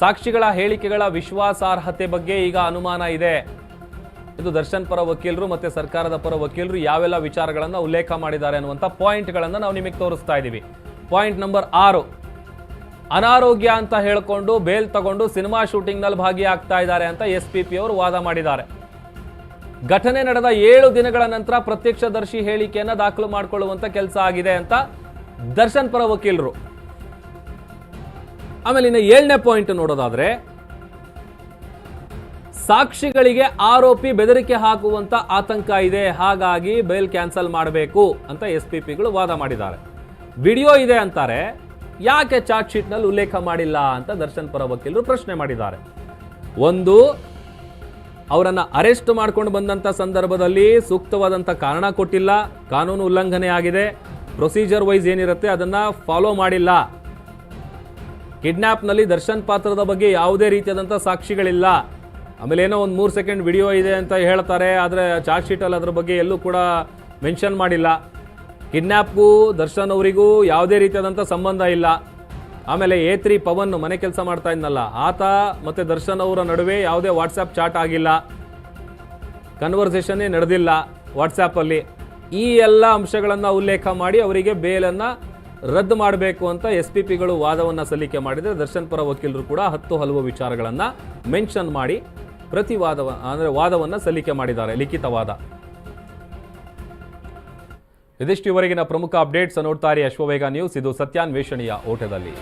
ಸಾಕ್ಷಿಗಳ ಹೇಳಿಕೆಗಳ ವಿಶ್ವಾಸಾರ್ಹತೆ ಬಗ್ಗೆ ಈಗ ಅನುಮಾನ ಇದೆ. ಇದು ದರ್ಶನ್ ಪರ ವಕೀಲರು ಮತ್ತೆ ಸರ್ಕಾರದ ಪರ ವಕೀಲರು ಯಾವೆಲ್ಲ ವಿಚಾರಗಳನ್ನು ಉಲ್ಲೇಖ ಮಾಡಿದ್ದಾರೆ ಅನ್ನುವಂಥ ಪಾಯಿಂಟ್ಗಳನ್ನು ನಾವು ನಿಮಗೆ ತೋರಿಸ್ತಾ ಇದ್ದೀವಿ. ಪಾಯಿಂಟ್ ನಂಬರ್ ಆರು. ಅನಾರೋಗ್ಯ ಅಂತ ಹೇಳಿಕೊಂಡು ಬೇಲ್ ತಗೊಂಡು ಸಿನಿಮಾ ಶೂಟಿಂಗ್ನಲ್ಲಿ ಭಾಗಿಯಾಗ್ತಾ ಇದ್ದಾರೆ ಅಂತ ಎಸ್ ಪಿ ಅವರು ವಾದ ಮಾಡಿದ್ದಾರೆ. ಘಟನೆ ನಡೆದ ಏಳು ದಿನಗಳ ನಂತರ ಪ್ರತ್ಯಕ್ಷದರ್ಶಿ ಹೇಳಿಕೆಯನ್ನು ದಾಖಲು ಮಾಡಿಕೊಳ್ಳುವಂಥ ಕೆಲಸ ಆಗಿದೆ ಅಂತ ದರ್ಶನ್ ಪರ ವಕೀಲರು. ಆಮೇಲೆ ಇನ್ನು ಏಳನೇ ಪಾಯಿಂಟ್ ನೋಡೋದಾದ್ರೆ, ಸಾಕ್ಷಿಗಳಿಗೆ ಆರೋಪಿ ಬೆದರಿಕೆ ಹಾಕುವಂತ ಆತಂಕ ಇದೆ, ಹಾಗಾಗಿ ಬೇಲ್ ಕ್ಯಾನ್ಸಲ್ ಮಾಡಬೇಕು ಅಂತ ಎಸ್ ಪಿ ಪಿಗಳು ವಾದ ಮಾಡಿದ್ದಾರೆ. ವಿಡಿಯೋ ಇದೆ ಅಂತಾರೆ, ಯಾಕೆ ಚಾರ್ಜ್ ಶೀಟ್ನಲ್ಲಿ ಉಲ್ಲೇಖ ಮಾಡಿಲ್ಲ ಅಂತ ದರ್ಶನ್ ಪರ ವಕೀಲರು ಪ್ರಶ್ನೆ ಮಾಡಿದ್ದಾರೆ. ಒಂದು, ಅವರನ್ನು ಅರೆಸ್ಟ್ ಮಾಡ್ಕೊಂಡು ಬಂದಂತ ಸಂದರ್ಭದಲ್ಲಿ ಸೂಕ್ತವಾದಂಥ ಕಾರಣ ಕೊಟ್ಟಿಲ್ಲ, ಕಾನೂನು ಉಲ್ಲಂಘನೆ ಆಗಿದೆ ಪ್ರೊಸೀಜರ್ ವೈಸ್ ಏನಿರುತ್ತೆ ಅದನ್ನ ಫಾಲೋ ಮಾಡಿಲ್ಲ. ಕಿಡ್ನಾಪ್ನಲ್ಲಿ ದರ್ಶನ್ ಪಾತ್ರದ ಬಗ್ಗೆ ಯಾವುದೇ ರೀತಿಯಾದಂಥ ಸಾಕ್ಷಿಗಳಿಲ್ಲ. ಆಮೇಲೆ ಏನೋ ಒಂದು ಮೂರು ಸೆಕೆಂಡ್ ವಿಡಿಯೋ ಇದೆ ಅಂತ ಹೇಳ್ತಾರೆ, ಆದರೆ ಚಾರ್ಜ್ ಶೀಟಲ್ಲಿ ಅದ್ರ ಬಗ್ಗೆ ಎಲ್ಲೂ ಕೂಡ ಮೆನ್ಷನ್ ಮಾಡಿಲ್ಲ. ಕಿಡ್ನ್ಯಾಪ್ಗೂ ದರ್ಶನ್ ಅವರಿಗೂ ಯಾವುದೇ ರೀತಿಯಾದಂಥ ಸಂಬಂಧ ಇಲ್ಲ. ಆಮೇಲೆ ಎ ತ್ರೀ ಪವನ್ ಮನೆ ಕೆಲಸ ಮಾಡ್ತಾ ಇದ್ನಲ್ಲ, ಆತ ಮತ್ತು ದರ್ಶನ್ ಅವರ ನಡುವೆ ಯಾವುದೇ ವಾಟ್ಸಪ್ ಚಾಟ್ ಆಗಿಲ್ಲ. ಕನ್ವರ್ಸೇಷನ್ನೇ ನಡೆದಿಲ್ಲ ವಾಟ್ಸಪ್ಪಲ್ಲಿ ಈ ಎಲ್ಲ ಅಂಶಗಳನ್ನು ಉಲ್ಲೇಖ ಮಾಡಿ ಅವರಿಗೆ ಬೇಲನ್ನು ರದ್ದು ಮಾಡಬೇಕು ಅಂತ ಎಸ್ ಪಿ ಪಿಗಳು ವಾದವನ್ನು ಸಲ್ಲಿಕೆ ಮಾಡಿದರೆ ದರ್ಶನ್ ಪರ ವಕೀಲರು ಕೂಡ ಹತ್ತು ಹಲವು ವಿಚಾರಗಳನ್ನು ಮೆನ್ಷನ್ ಮಾಡಿ ಪ್ರತಿವಾದವ, ಅಂದರೆ ವಾದವನ್ನು ಸಲ್ಲಿಕೆ ಮಾಡಿದ್ದಾರೆ ಲಿಖಿತವಾದ ಇದಿಷ್ಟು ಇವರೆಗಿನ ಪ್ರಮುಖ ಅಪ್ಡೇಟ್ಸ್ ನೋಡ್ತಾರೆ ಅಶ್ವವೇಗ ನ್ಯೂಸ್. ಇದು ಸತ್ಯಾನ್ವೇಷಣೆಯ ಓಟದಲ್ಲಿ.